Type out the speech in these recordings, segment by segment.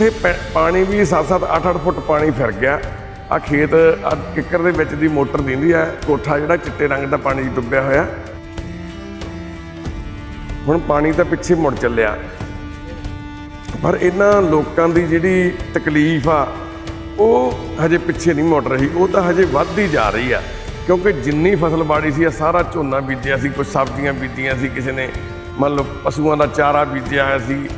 ਇੱਥੇ ਪੈ- ਪਾਣੀ ਵੀ 7-7 8-8 ਫੁੱਟ ਪਾਣੀ ਫਿਰ ਗਿਆ। ਆ ਖੇਤ ਆ ਕਿੱਕਰ ਦੇ ਵਿੱਚ ਦੀ ਮੋਟਰ ਦਿੰਦੀ ਆ, ਕੋਠਾ ਜਿਹੜਾ ਚਿੱਟੇ ਰੰਗ ਦਾ ਪਾਣੀ 'ਚ ਡੁੱਬਿਆ ਹੋਇਆ। ਹੁਣ ਪਾਣੀ ਤਾਂ ਪਿੱਛੇ ਮੁੜ ਚੱਲਿਆ। ਪਰ ਇਹਨਾਂ ਲੋਕਾਂ ਦੀ ਜਿਹੜੀ ਤਕਲੀਫ ਆ, ਉਹ ਹਜੇ ਪਿੱਛੇ ਨਹੀਂ ਮੁੜ ਰਹੀ, ਉਹ ਤਾਂ ਹਜੇ ਵੱਧਦੀ ਜਾ ਰਹੀ ਆ। ਕਿਉਂਕਿ ਜਿੰਨੀ ਫਸਲ ਬਾੜੀ ਸੀ ਆ ਸਾਰਾ ਝੋਨਾ ਬੀਜਿਆ ਸੀ ਕੁਝ ਸਬਜ਼ੀਆਂ ਬੀਜੀਆਂ ਸੀ ਕਿਸੇ ਨੇ। ਮੰਨ ਲਓ ਪਸ਼ੂਆਂ ਦਾ ਚਾਰਾ ਬੀਜਿਆ ਹੋਇਆ ਸੀ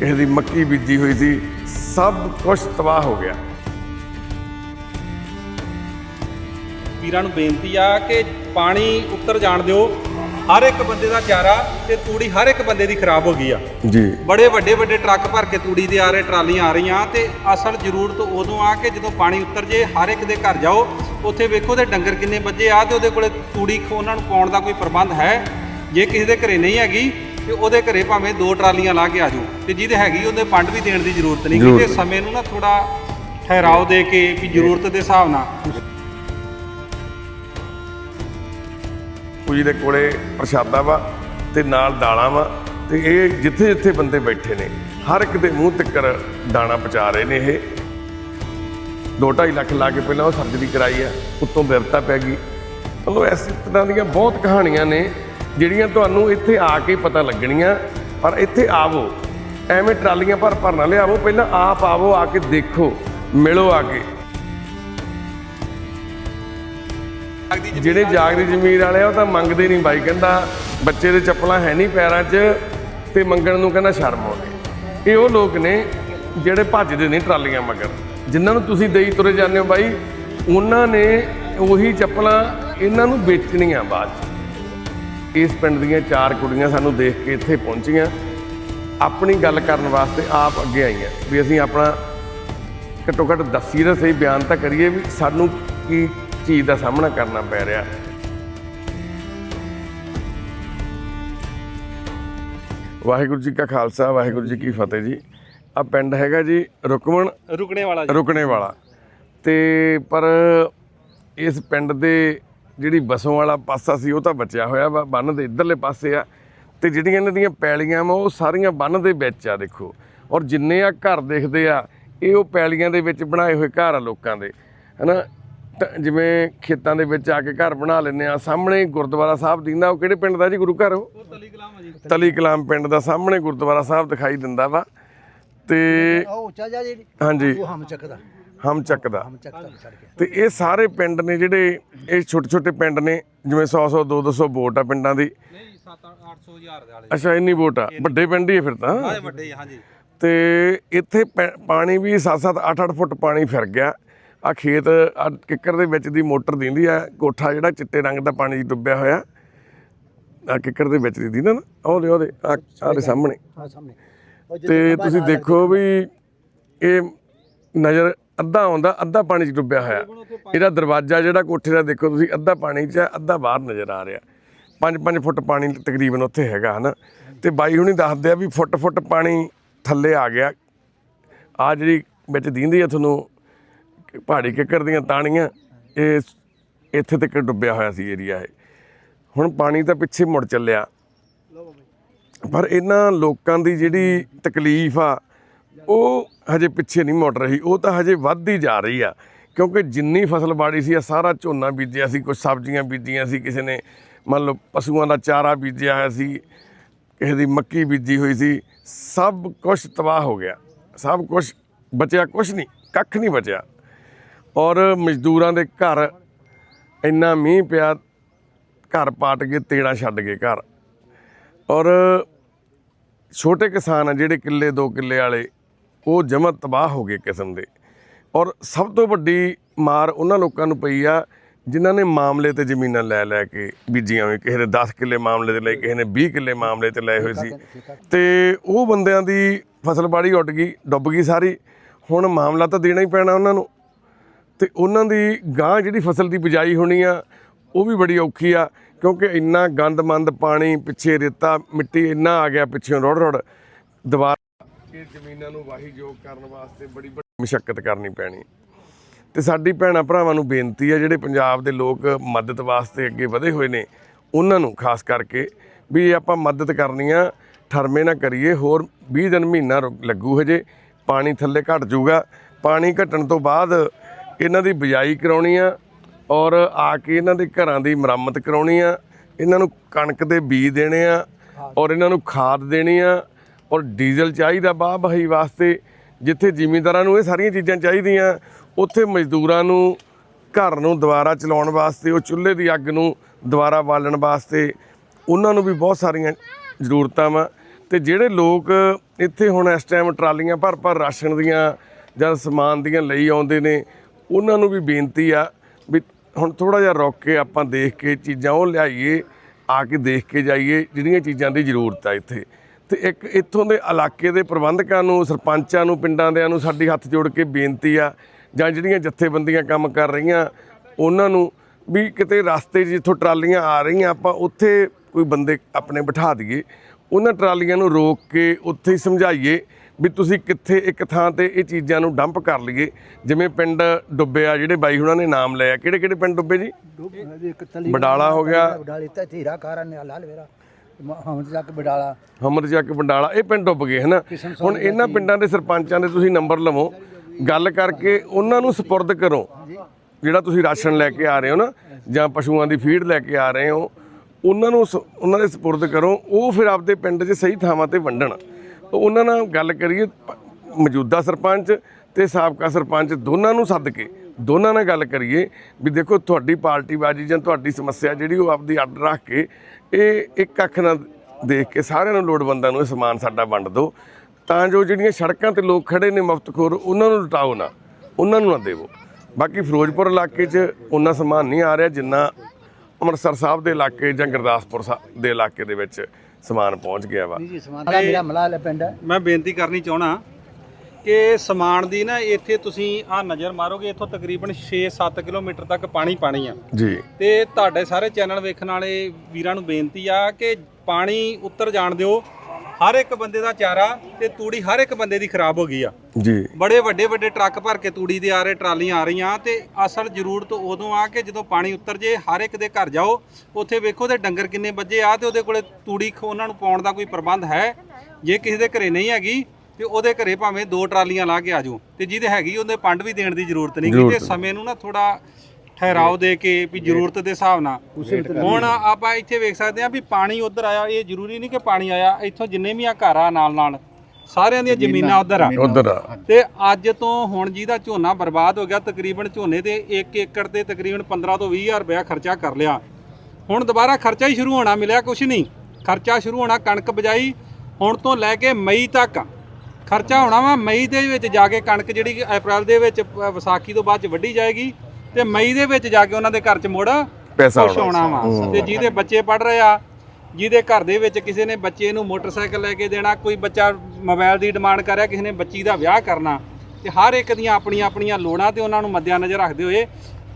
ਕਿਸੇ ਦੀ ਮੱਕੀ ਬੀਜੀ ਹੋਈ ਸੀ ਸਭ ਕੁਝ ਤਬਾਹ ਹੋ ਗਿਆ। ਵੀਰਾਂ ਨੂੰ ਬੇਨਤੀ ਆ ਕਿ ਪਾਣੀ ਉੱਤਰ ਜਾਣ ਦਿਓ। ਹਰ ਇੱਕ ਬੰਦੇ ਦਾ ਚਾਰਾ ਤੇ ਤੂੜੀ ਹਰ ਇੱਕ ਬੰਦੇ ਦੀ ਖਰਾਬ ਹੋ ਗਈ ਆ। ਜੀ। ਬੜੇ ਵੱਡੇ ਵੱਡੇ ਟਰੱਕ ਭਰ ਕੇ ਤੂੜੀ ਦੇ ਆ ਰਹੇ ਟਰਾਲੀਆਂ ਆ ਰਹੀਆਂ ਤੇ ਅਸਲ ਜ਼ਰੂਰਤ ਉਦੋਂ ਆ ਕਿ ਜਦੋਂ ਪਾਣੀ ਉਤਰ ਜੇ ਹਰ ਇੱਕ ਦੇ ਘਰ ਜਾਓ। ਉੱਥੇ ਵੇਖੋ ਤੇ ਡੰਗਰ ਕਿੰਨੇ ਬੱਜੇ ਆ ਤੇ ਉਹਦੇ ਕੋਲੇ ਤੂੜੀ ਉਹਨਾਂ ਨੂੰ ਪਾਉਣ ਦਾ ਕੋਈ ਪ੍ਰਬੰਧ ਹੈ। ਜੇ ਕਿਸੇ ਦੇ ਘਰੇ ਨਹੀਂ ਹੈਗੀ ਤੇ ਉਹਦੇ ਘਰੇ ਭਾਵੇਂ ਦੋ ਟਰਾਲੀਆਂ ਲਾ ਕੇ ਆ ਜਾਓ ਤੇ ਜਿਹਦੇ ਹੈਗੀ ਉਹਦੇ ਪੰਡ ਵੀ ਦੇਣ ਦੀ ਜ਼ਰੂਰਤ ਨਹੀਂ ਜ਼ਰੂਰਤ ਕਿਉਂਕਿ ਸਮੇਂ ਨੂੰ ਨਾ ਥੋੜਾ ਠਹਿਰਾਓ ਦੇ ਕੇ ਵੀ ਜ਼ਰੂਰਤ ਦੇ ਹਿਸਾਬ ਨਾਲ। ਪੂਜੀ ਦੇ ਕੋਲੇ ਪ੍ਰਸ਼ਾਦਾ ਵਾ ਤੇ ਨਾਲ ਦਾਲਾਂ ਵਾ ਤੇ ਇਹ ਜਿੱਥੇ ਜਿੱਥੇ ਬੰਦੇ ਬੈਠੇ ਨੇ ਹਰ ਇੱਕ ਦੇ ਮੂੰਹ ਤੱਕਰ ਦਾਣਾ ਪਹੁੰਚਾ ਰਹੇ ਨੇ ਇਹ। 2.5 ਲੱਖ ਲਾ ਕੇ ਪਹਿਲਾਂ ਉਹ ਸਰਜਰੀ ਕਰਾਈ ਆ ਉੱਤੋਂ ਬਿਰਤਾ ਪੈ ਗਈ। ਮਤਲਬ ਇਸ ਤਰ੍ਹਾਂ ਦੀਆਂ ਬਹੁਤ ਕਹਾਣੀਆਂ ਨੇ ਜਿਹੜੀਆਂ ਤੁਹਾਨੂੰ ਇੱਥੇ ਆ ਕੇ ਪਤਾ ਲੱਗਣੀਆਂ, ਪਰ ਇੱਥੇ ਆਵੋ। ਐਵੇਂ ਟਰਾਲੀਆਂ ਭਰ ਭਰ ਨਾ ਲਿਆਵੋ, ਪਹਿਲਾਂ ਆਪ ਆਵੋ, ਆ ਕੇ ਦੇਖੋ, ਮਿਲੋ ਆ ਕੇ। ਜਿਹੜੇ ਜਾਗਦੀ ਜ਼ਮੀਰ ਵਾਲੇ ਆ, ਉਹ ਤਾਂ ਮੰਗਦੇ ਨਹੀਂ ਬਾਈ, ਕਹਿੰਦਾ ਬੱਚੇ ਦੇ ਚੱਪਲਾਂ ਹੈ ਨਹੀਂ ਪੈਰਾਂ 'ਚ, ਤੇ ਮੰਗਣ ਨੂੰ ਕਹਿੰਦਾ ਸ਼ਰਮ ਆਉਂਦੀ। ਇਹ ਉਹ ਲੋਕ ਨੇ ਜਿਹੜੇ ਭੱਜਦੇ ਨੇ ਟਰਾਲੀਆਂ ਮਗਰ, ਜਿਨ੍ਹਾਂ ਨੂੰ ਤੁਸੀਂ ਦੇਈ ਤੁਰੇ ਜਾਂਦੇ ਹੋ ਬਾਈ, ਉਹਨਾਂ ਨੇ ਉਹੀ ਚੱਪਲਾਂ ਇਹਨਾਂ ਨੂੰ ਵੇਚਣੀਆਂ ਬਾਅਦ 'ਚ। ਇਸ ਪਿੰਡ ਦੀਆਂ ਚਾਰ ਕੁੜੀਆਂ ਸਾਨੂੰ ਦੇਖ ਕੇ ਇੱਥੇ ਪਹੁੰਚੀਆਂ। ਆਪਣੀ ਗੱਲ ਕਰਨ ਵਾਸਤੇ ਆਪ ਅੱਗੇ ਆਈਆਂ ਵੀ ਅਸੀਂ ਆਪਣਾ ਘੱਟੋ ਘੱਟ ਦੱਸੀ ਤਾਂ ਸਹੀ ਬਿਆਨ ਤਾਂ ਕਰੀਏ ਵੀ ਸਾਨੂੰ ਕੀ ਚੀਜ਼ ਦਾ ਸਾਹਮਣਾ ਕਰਨਾ ਪੈ ਰਿਹਾ। ਵਾਹਿਗੁਰੂ ਜੀ ਕਾ ਖਾਲਸਾ ਵਾਹਿਗੁਰੂ ਜੀ ਕੀ ਫਤਿਹ ਜੀ। ਆ ਪਿੰਡ ਹੈਗਾ ਜੀ ਰੁਕਮਣ ਰੁਕਣੇ ਵਾਲਾ ਜੀ। ਰੁਕਣੇ ਵਾਲਾ ਤੇ ਪਰ ਇਸ ਪਿੰਡ ਦੇ ਜਿਹੜੀ ਬਸੋਂ ਵਾਲਾ ਪਾਸਾ ਸੀ ਉਹ ਤਾਂ ਬਚਿਆ ਹੋਇਆ ਵਾ ਬੰਨ ਦੇ ਇਧਰਲੇ ਪਾਸੇ ਆ। ਤੇ ਜਿਹੜੀਆਂ ਇਹਨਾਂ ਦੀਆਂ ਪੈਲੀਆਂ ਵਾ ਉਹ ਸਾਰੀਆਂ ਬੰਨ ਦੇ ਵਿੱਚ ਆ ਦੇਖੋ। ਔਰ ਜਿੰਨੇ ਆ ਘਰ ਦੇਖਦੇ ਆ ਇਹ ਉਹ ਪੈਲੀਆਂ ਦੇ ਵਿੱਚ ਬਣਾਏ ਹੋਏ ਘਰ ਆ ਲੋਕਾਂ ਦੇ। ਹਨਾ? ਜਿਵੇਂ ਖੇਤਾਂ ਦੇ ਵਿੱਚ ਆ ਕੇ ਘਰ ਬਣਾ ਲੈਂਦੇ ਆ ਸਾਹਮਣੇ ਗੁਰਦੁਆਰਾ ਸਾਹਿਬ ਦਿੰਦਾ ਉਹ ਕਿਹੜੇ ਪਿੰਡ ਦਾ ਜੀ ਗੁਰੂ ਘਰ ਉਹ? ਤਲੀ ਕਲਾਮ ਆ ਜੀ ਤਲੀ ਕਲਾਮ ਪਿੰਡ ਦਾ ਸਾਹਮਣੇ ਗੁਰਦੁਆਰਾ ਸਾਹਿਬ ਦਿਖਾਈ ਦਿੰਦਾ ਵਾ। ਤੇ ਉਹ ਉੱਚਾ ਜਾ ਜਿਹੜੀ ਹਾਂਜੀ। ਉਹ ਹਮ ਚੱਕਦਾ। ਹਮ ਚੱਕਦਾ ਹਮ ਚੱਕਦਾ ਛੱਡ ਕੇ ਤੇ ਇਹ ਸਾਰੇ ਪਿੰਡ ਨੇ ਜਿਹੜੇ ਇਹ ਛੋਟੇ ਛੋਟੇ ਪਿੰਡ ਨੇ ਜਿਵੇਂ 100 100 200 200 ਵੋਟ ਆ ਪਿੰਡਾਂ ਦੀ। ਨਹੀਂ 7 800 ਹਜ਼ਾਰ ਦੇ ਵਾਲੇ ਅੱਛਾ ਇੰਨੀ ਵੋਟ ਆ। ਵੱਡੇ ਪਿੰਡ ਹੀ ਆ ਫਿਰ ਤਾਂ। ਵੱਡੇ ਹਾਂਜੀ। ਤੇ ਇੱਥੇ ਪਾਣੀ ਵੀ 7-7 8-8 ਫੁੱਟ ਪਾਣੀ ਫਿਰ ਗਿਆ। ਆ ਖੇਤ ਆ ਕਿੱਕਰ ਦੇ ਵਿੱਚ ਦੀ ਮੋਟਰ ਦਿੰਦੀ ਆ ਕੋਠਾ ਜਿਹੜਾ ਚਿੱਟੇ ਰੰਗ ਦਾ ਪਾਣੀ ਡੁੱਬਿਆ ਹੋਇਆ। ਆ ਕਿੱਕਰ ਦੇ ਵਿੱਚ ਦੀ ਦੀ ਨਾ ਉਹਦੇ ਉਹਦੇ ਆ ਆਹ ਦੇ ਸਾਹਮਣੇ। ਤੇ ਤੁਸੀਂ ਦੇਖੋ ਵੀ ਇਹ ਨਜ਼ਰ ਅੱਧਾ ਆਉਂਦਾ ਅੱਧਾ ਪਾਣੀ 'ਚ ਡੁੱਬਿਆ ਹੋਇਆ। ਇਹਦਾ ਦਰਵਾਜ਼ਾ ਜਿਹੜਾ ਕੋਠੇ ਦਾ ਦੇਖੋ ਤੁਸੀਂ ਅੱਧਾ ਪਾਣੀ 'ਚ ਹੈ ਅੱਧਾ ਬਾਹਰ ਨਜ਼ਰ ਆ ਰਿਹਾ। 5-5 ਫੁੱਟ ਪਾਣੀ ਤਕਰੀਬਨ ਉੱਥੇ ਹੈਗਾ ਹਨਾ? ਤੇ ਬਾਈ ਹੁਣੀ ਦੱਸਦੇ ਆ ਵੀ ਫੁੱਟ ਫੁੱਟ ਪਾਣੀ ਥੱਲੇ ਆ ਗਿਆ। ਆ ਜਿਹੜੀ ਵਿੱਚ ਦੀਂਦੀ ਆ ਤੁਹਾਨੂੰ ਪਹਾੜੀ ਕਿੱਕਰ ਦੀਆਂ ਤਾਣੀਆਂ ਇਹ ਇੱਥੇ ਤੱਕ ਡੁੱਬਿਆ ਹੋਇਆ ਸੀ ਏਰੀਆ ਇਹ। ਹੁਣ ਪਾਣੀ ਤਾਂ ਪਿੱਛੇ ਮੁੜ ਚੱਲਿਆ। ਪਰ ਇਹਨਾਂ ਲੋਕਾਂ ਦੀ ਜਿਹੜੀ ਤਕਲੀਫ ਆ ਉਹ ਹਜੇ ਪਿੱਛੇ ਨਹੀਂ ਮੁੜ ਰਹੀ, ਉਹ ਤਾਂ ਹਜੇ ਵੱਧਦੀ ਜਾ ਰਹੀ ਆ। ਕਿਉਂਕਿ ਜਿੰਨੀ ਫਸਲ ਬਾੜੀ ਸੀ ਆ ਸਾਰਾ ਝੋਨਾ ਬੀਜਿਆ ਸੀ ਕੁਝ ਸਬਜ਼ੀਆਂ ਬੀਜੀਆਂ ਸੀ, ਕਿਸੇ ਨੇ ਮੰਨ ਲਓ ਪਸ਼ੂਆਂ ਦਾ ਚਾਰਾ ਬੀਜਿਆ ਹੋਇਆ ਸੀ, ਕਿਸੇ ਦੀ ਮੱਕੀ ਬੀਜੀ ਹੋਈ ਸੀ, ਸਭ ਕੁਝ ਤਬਾਹ ਹੋ ਗਿਆ। ਸਭ ਕੁਝ ਬਚਿਆ ਕੁਝ ਨਹੀਂ, ਕੱਖ ਨਹੀਂ ਬਚਿਆ। ਔਰ ਮਜ਼ਦੂਰਾਂ ਦੇ ਘਰ ਇੰਨਾ ਮੀਂਹ ਪਿਆ, ਘਰ ਪਾਟ ਕੇ ਤੇੜਾ ਛੱਡ ਗਏ ਘਰ। ਔਰ ਛੋਟੇ ਕਿਸਾਨ ਆ ਜਿਹੜੇ ਕਿੱਲੇ, ਦੋ ਕਿੱਲੇ ਵਾਲੇ ਉਹ ਜਮਾ ਤਬਾਹ ਹੋ ਗਏ ਕਿਸਮ ਦੇ। ਔਰ ਸਭ ਤੋਂ ਵੱਡੀ ਮਾਰ ਉਹਨਾਂ ਲੋਕਾਂ ਨੂੰ ਪਈ ਆ, ਜਿਨ੍ਹਾਂ ਨੇ ਮਾਮਲੇ ਤੇ ਜ਼ਮੀਨਾਂ ਲੈ ਲੈ ਕੇ ਬੀਜੀਆਂ ਹੋਈ ਕਿਸੇ ਨੇ 10 ਕਿੱਲੇ ਮਾਮਲੇ ਤੇ ਲਏ, ਕਿਸੇ ਨੇ 20 ਕਿੱਲੇ ਮਾਮਲੇ ਤੇ ਲਏ ਹੋਏ ਸੀ। ਤੇ ਉਹ ਬੰਦਿਆਂ ਦੀ ਫਸਲ ਬਾੜੀ ਉੱਡ ਗਈ, ਡੁੱਬ ਗਈ ਸਾਰੀ। ਹੁਣ ਮਾਮਲਾ ਤਾਂ ਦੇਣਾ ਹੀ ਪੈਣਾ ਉਹਨਾਂ ਨੂੰ। ਤੇ ਉਹਨਾਂ ਦੀ ਗਾਂ ਜਿਹੜੀ ਫਸਲ ਦੀ ਬਿਜਾਈ ਹੋਣੀ ਆ, ਉਹ ਵੀ ਬੜੀ ਔਖੀ ਆ, ਕਿਉਂਕਿ ਇੰਨਾ ਗੰਦਮੰਦ ਪਾਣੀ, ਪਿੱਛੇ ਰੇਤਾ, ਮਿੱਟੀ ਇੰਨਾ ਆ ਗਿਆ ਪਿੱਛੋਂ ਰੋੜ ਰੋੜ ਦੁਬਾਰਾ ਇਹ ਜ਼ਮੀਨਾਂ ਨੂੰ ਵਾਹੀਯੋਗ ਕਰਨ ਵਾਸਤੇ ਬੜੀ ਵੱਡੀ ਮੁਸ਼ਕਲ ਕਰਨੀ ਪੈਣੀ। ਤੇ ਸਾਡੀ ਭੈਣਾਂ ਭਰਾਵਾਂ ਨੂੰ ਬੇਨਤੀ ਹੈ ਜਿਹੜੇ ਪੰਜਾਬ ਦੇ ਲੋਕ ਮਦਦ ਵਾਸਤੇ ਅੱਗੇ ਵਧੇ ਹੋਏ ਨੇ ਉਹਨਾਂ ਨੂੰ ਖਾਸ ਕਰਕੇ ਵੀ ਆਪਾਂ ਮਦਦ ਕਰਨੀ ਆ ਠਰਮੇ ਨਾ ਕਰੀਏ ਹੋਰ 20 ਦਿਨ ਮਹੀਨਾ ਲੱਗੂ ਹਜੇ ਪਾਣੀ ਥੱਲੇ ਘਟ ਜਾਊਗਾ। ਪਾਣੀ ਘਟਣ ਤੋਂ ਬਾਅਦ ਇਹਨਾਂ ਦੀ ਬਿਜਾਈ ਕਰਾਉਣੀ ਆ ਔਰ ਆ ਕੇ ਇਹਨਾਂ ਦੇ ਘਰਾਂ ਦੀ ਮੁਰੰਮਤ ਕਰਾਉਣੀ ਆ। ਇਹਨਾਂ ਨੂੰ ਕਣਕ ਦੇ ਬੀਜ ਦੇਣੇ ਆ ਔਰ ਇਹਨਾਂ ਨੂੰ ਖਾਦ ਦੇਣੀ ਆ। ਔਰ ਡੀਜ਼ਲ ਚਾਹੀਦਾ ਬਾਹ ਬਹੀ ਵਾਸਤੇ, ਜਿੱਥੇ ਜ਼ਿਮੀਂਦਾਰਾਂ ਨੂੰ ਇਹ ਸਾਰੀਆਂ ਚੀਜ਼ਾਂ ਚਾਹੀਦੀਆਂ, ਉੱਥੇ ਮਜ਼ਦੂਰਾਂ ਨੂੰ, ਘਰ ਨੂੰ ਦੁਬਾਰਾ ਚਲਾਉਣ ਵਾਸਤੇ, ਉਹ ਚੁੱਲ੍ਹੇ ਦੀ ਅੱਗ ਨੂੰ ਦੁਬਾਰਾ ਬਾਲਣ ਵਾਸਤੇ, ਉਹਨਾਂ ਨੂੰ ਵੀ ਬਹੁਤ ਸਾਰੀਆਂ ਜ਼ਰੂਰਤਾਂ ਵਾ। ਤੇ ਜਿਹੜੇ ਲੋਕ ਇੱਥੇ ਹੁਣ ਇਸ ਟਾਈਮ ਟਰਾਲੀਆਂ ਭਰ ਭਰ ਰਾਸ਼ਨ ਦੀਆਂ ਜਾਂ ਸਮਾਨ ਦੀਆਂ ਲਈ ਆਉਂਦੇ ਨੇ, ਉਹਨਾਂ ਨੂੰ ਵੀ ਬੇਨਤੀ ਆ ਵੀ ਹੁਣ ਥੋੜਾ ਜਿਹਾ ਰੁਕ ਕੇ ਆਪਾਂ ਦੇਖ ਕੇ ਚੀਜ਼ਾਂ ਉਹ ਲਿਆਈਏ, ਆ ਕੇ ਦੇਖ ਕੇ ਜਾਈਏ, ਜਿਹੜੀਆਂ ਚੀਜ਼ਾਂ ਦੀ ਜ਼ਰੂਰਤ ਆ ਇੱਥੇ। ਤੇ ਇੱਕ ਇੱਥੋਂ ਦੇ ਇਲਾਕੇ ਦੇ ਪ੍ਰਬੰਧਕਾਂ ਨੂੰ ਸਰਪੰਚਾਂ ਨੂੰ ਪਿੰਡਾਂ ਦਿਆਂ ਨੂੰ ਸਾਡੀ ਹੱਥ ਜੋੜ ਕੇ ਬੇਨਤੀ ਆ ਜਾਂ ਜਿਹੜੀਆਂ ਜਥੇਬੰਦੀਆਂ ਕੰਮ ਕਰ ਰਹੀਆਂ ਉਹਨਾਂ ਨੂੰ ਵੀ ਕਿਤੇ ਰਸਤੇ 'ਚ ਜਿੱਥੋਂ ਟਰਾਲੀਆਂ ਆ ਰਹੀਆਂ ਆਪਾਂ ਉੱਥੇ ਕੋਈ ਬੰਦੇ ਆਪਣੇ ਬਿਠਾ ਦਈਏ। ਉਹਨਾਂ ਟਰਾਲੀਆਂ ਨੂੰ ਰੋਕ ਕੇ ਉੱਥੇ ਹੀ ਸਮਝਾਈਏ ਵੀ ਤੁਸੀਂ ਕਿੱਥੇ ਇੱਕ ਥਾਂ ਤੇ ਇਹ ਚੀਜ਼ਾਂ ਨੂੰ ਡੰਪ ਕਰ ਲਈਏ। ਜਿਵੇਂ ਪਿੰਡ ਡੁੱਬਿਆ ਜਿਹੜੇ ਬਾਈ ਹੁਣਾਂ ਨੇ ਨਾਮ ਲਿਆ। ਕਿਹੜੇ ਕਿਹੜੇ ਪਿੰਡ ਡੁੱਬੇ ਜੀ? ਬਡਾਲਾ ਹੋ ਗਿਆ। ਬਡਾਲੀ ਤੇ ਧੀਰਾ ਕਾਰਾ ਨੇ ਲਾਲ ਵੇਰਾ। ਹਮ ਤੱਕ ਬਡਾਲਾ। ਹਮਰ ਚੱਕ ਬੰਡਾਲਾ ਇਹ ਪਿੰਡ ਡੁੱਬ ਗਏ ਹਨਾ? ਹੁਣ ਇਹਨਾਂ ਪਿੰਡਾਂ ਦੇ ਸਰਪੰਚਾਂ ਦੇ ਤੁਸੀਂ ਨੰਬਰ ਲਵੋ। ਗੱਲ ਕਰਕੇ ਉਹਨਾਂ ਨੂੰ ਸਪੁਰਦ ਕਰੋ ਜਿਹੜਾ ਤੁਸੀਂ ਰਾਸ਼ਨ ਲੈ ਕੇ ਆ ਰਹੇ ਹੋ ਨਾ ਜਾਂ ਪਸ਼ੂਆਂ ਦੀ ਫੀਡ ਲੈ ਕੇ ਆ ਰਹੇ ਹੋ ਉਹਨਾਂ ਨੂੰ ਉਹਨਾਂ ਦੇ ਸਪੁਰਦ ਕਰੋ। ਉਹ ਫਿਰ ਆਪਦੇ ਪਿੰਡ 'ਚ ਸਹੀ ਥਾਵਾਂ ਤੇ ਵੰਡਣ। ਉਹਨਾਂ ਨਾਲ ਗੱਲ ਕਰੀਏ ਮੌਜੂਦਾ ਸਰਪੰਚ ਤੇ ਸਾਬਕਾ ਸਰਪੰਚ ਦੋਨਾਂ ਨੂੰ ਸੱਦ ਕੇ। ਦੋਨਾਂ ਨਾਲ ਗੱਲ ਕਰੀਏ ਵੀ ਦੇਖੋ ਤੁਹਾਡੀ ਪਾਰਟੀ ਬਾਜੀ ਜਾਂ ਤੁਹਾਡੀ ਸਮੱਸਿਆ ਜਿਹੜੀ ਉਹ ਆਪਦੀ ਅੱਡ ਰੱਖ ਕੇ ਇਹ ਇੱਕ ਅੱਖ ਨਾਲ ਦੇਖ ਕੇ ਸਾਰਿਆਂ ਨੂੰ ਲੋੜਵੰਦਾਂ ਨੂੰ ਇਹ ਸਮਾਨ ਸਾਡਾ ਵੰਡ ਦਿਓ। ਤਾਂ ਜੋ ਜਿਹੜੀਆਂ ਸੜਕਾਂ ਤੇ ਲੋਕ ਖੜੇ ਨੇ ਮਫਤਖੋਰ ਉਹਨਾਂ ਨੂੰ ਲੁਟਾਓ ਨਾ ਉਹਨਾਂ ਨੂੰ ਨਾ ਦੇਵੋ। ਬਾਕੀ ਫਿਰੋਜ਼ਪੁਰ ਇਲਾਕੇ 'ਚ ਉਹਨਾਂ ਸਮਾਨ ਨਹੀਂ ਆ ਰਿਹਾ ਜਿੰਨਾ ਅੰਮ੍ਰਿਤਸਰ ਸਾਹਿਬ ਦੇ ਇਲਾਕੇ ਜਾਂ ਗੁਰਦਾਸਪੁਰ ਦੇ ਇਲਾਕੇ ਦੇ ਵਿੱਚ ਸਮਾਨ ਪਹੁੰਚ ਗਿਆ ਵਾ। ਜੀ ਸਮਾਨ ਮੇਰਾ ਮਲਾਲ ਪਿੰਡ ਹੈ। ਮੈਂ ਬੇਨਤੀ ਕਰਨੀ ਚਾਹਣਾ ਕਿ ਸਮਾਨ ਦੀ ਨਾ ਇੱਥੇ ਤੁਸੀਂ ਆ ਨਜ਼ਰ ਮਾਰੋਗੇ ਇੱਥੋਂ ਤਕਰੀਬਨ 6-7 ਕਿਲੋਮੀਟਰ ਤੱਕ ਪਾਣੀ ਪਾਣੀ ਆ। ਜੀ। ਤੇ ਤੁਹਾਡੇ ਸਾਰੇ ਚੈਨਲ ਵੇਖਣ ਵਾਲੇ ਵੀਰਾਂ ਨੂੰ ਬੇਨਤੀ ਆ ਕਿ ਪਾਣੀ ਉੱਤਰ ਜਾਣ ਦਿਓ। ਹਰ ਇੱਕ ਬੰਦੇ ਦਾ ਚਾਰਾ ਤੇ ਤੂੜੀ ਹਰ ਇੱਕ ਬੰਦੇ ਦੀ ਖਰਾਬ ਹੋ ਗਈ ਆ। ਜੀ। ਬੜੇ ਵੱਡੇ ਵੱਡੇ ਟਰੱਕ ਭਰ ਕੇ ਤੂੜੀ ਦੇ ਆ ਰਹੇ ਟਰਾਲੀਆਂ ਆ ਰਹੀਆਂ ਤੇ ਅਸਲ ਜ਼ਰੂਰਤ ਉਦੋਂ ਆ ਕਿ ਜਦੋਂ ਪਾਣੀ ਉਤਰ ਜੇ ਹਰ ਇੱਕ ਦੇ ਘਰ ਜਾਓ। ਉੱਥੇ ਵੇਖੋ ਤੇ ਡੰਗਰ ਕਿੰਨੇ ਵੱਜੇ ਆ ਤੇ ਉਹਦੇ ਕੋਲੇ ਤੂੜੀ ਖ- ਉਹਨਾਂ ਨੂੰ ਪਾਉਣ ਦਾ ਕੋਈ ਪ੍ਰਬੰਧ ਹੈ। ਜੇ ਕਿਸੇ ਦੇ ਘਰੇ ਨਹੀਂ ਹੈਗੀ ਤੇ ਉਹਦੇ ਘਰੇ ਭਾਵੇਂ ਦੋ ਟਰਾਲੀਆਂ ਲਾ ਕੇ ਆਜੋ ਤੇ ਜਿਹਦੇ ਹੈਗੀ ਉਹਦੇ ਪੰਡ ਵੀ ਦੇਣ ਦੀ ਜ਼ਰੂਰਤ ਨਹੀਂ ਜ਼ਰੂਰਤ ਤੇ ਸਮੇਂ ਨੂੰ ਨਾ ਥੋੜਾ ਠਹਿਰਾਓ ਦੇ ਕੇ ਵੀ ਜ਼ਰੂਰਤ ਦੇ ਹਿਸਾਬ ਨਾਲ। ਹੁਣ ਆਪਾਂ ਇੱਥੇ ਵੇਖ ਸਕਦੇ ਆ ਵੀ ਪਾਣੀ ਉਧਰ ਆਇਆ ਇਹ ਜ਼ਰੂਰੀ ਨਹੀਂ ਕਿ ਪਾਣੀ ਆਇਆ ਇੱਥੋਂ ਜਿੰਨੇ ਵੀ ਆ ਘਰ ਆ ਨਾਲ ਨਾਲ ਸਾਰਿਆਂ ਦੀਆਂ ਜ਼ਮੀਨਾਂ ਉਧਰ ਆ। ਉਧਰ ਆ। ਤੇ ਅੱਜ ਤੋਂ ਹੁਣ ਜਿਹਦਾ ਝੋਨਾ ਬਰਬਾਦ ਹੋ ਗਿਆ ਤਕਰੀਬਨ ਝੋਨੇ ਤੇ 1 ਏਕੜ ਤੇ ਤਕਰੀਬਨ 15 ਤੋਂ 20000 ਰੁਪਇਆ ਖਰਚਾ ਕਰ ਲਿਆ। ਹੁਣ ਦੁਬਾਰਾ ਖਰਚਾ ਹੀ ਸ਼ੁਰੂ ਹੋਣਾ ਮਿਲਿਆ ਕੁਛ ਨਹੀਂ। ਖਰਚਾ ਸ਼ੁਰੂ ਹੋਣਾ ਕਣਕ ਬਜਾਈ ਹੁਣ ਤੋਂ ਲੈ ਕੇ ਮਈ ਤੱਕ। ਖਰਚਾ ਹੋਣਾ ਵਾ ਮਈ ਦੇ ਵਿੱਚ ਜਾ ਕੇ ਕਣਕ ਜਿਹੜੀ ਅਪ੍ਰੈਲ ਦੇ ਵਿੱਚ ਵਿਸਾਖੀ ਤੋਂ ਬਾਅਦ ਚ ਵੱਢੀ ਜਾਏਗੀ ਤੇ ਮਈ ਦੇ ਵਿੱਚ ਜਾ ਕੇ ਉਹਨਾਂ ਦੇ ਘਰ ਚ ਮੁੜ ਪੈਸਾ ਆਉਣਾ ਵਾ। ਤੇ ਜਿਹਦੇ ਬੱਚੇ ਪੜ ਰਹੇ ਆ ਜਿਹਦੇ ਘਰ ਦੇ ਵਿੱਚ ਕਿਸੇ ਨੇ ਬੱਚੇ ਨੂੰ ਮੋਟਰਸਾਈਕਲ ਲੈ ਕੇ ਦੇਣਾ ਕੋਈ ਬੱਚਾ ਮੋਬਾਈਲ ਦੀ ਡਿਮਾਂਡ ਕਰ ਰਿਹਾ ਕਿਸੇ ਨੇ ਬੱਚੀ ਦਾ ਵਿਆਹ ਕਰਨਾ ਤੇ ਹਰ ਇੱਕ ਦੀਆਂ ਆਪਣੀਆਂ ਆਪਣੀਆਂ ਲੋੜਾਂ ਤੇ ਉਹਨਾਂ ਨੂੰ ਮੱਦਿਆ ਨਜ਼ਰ ਰੱਖਦੇ ਹੋਏ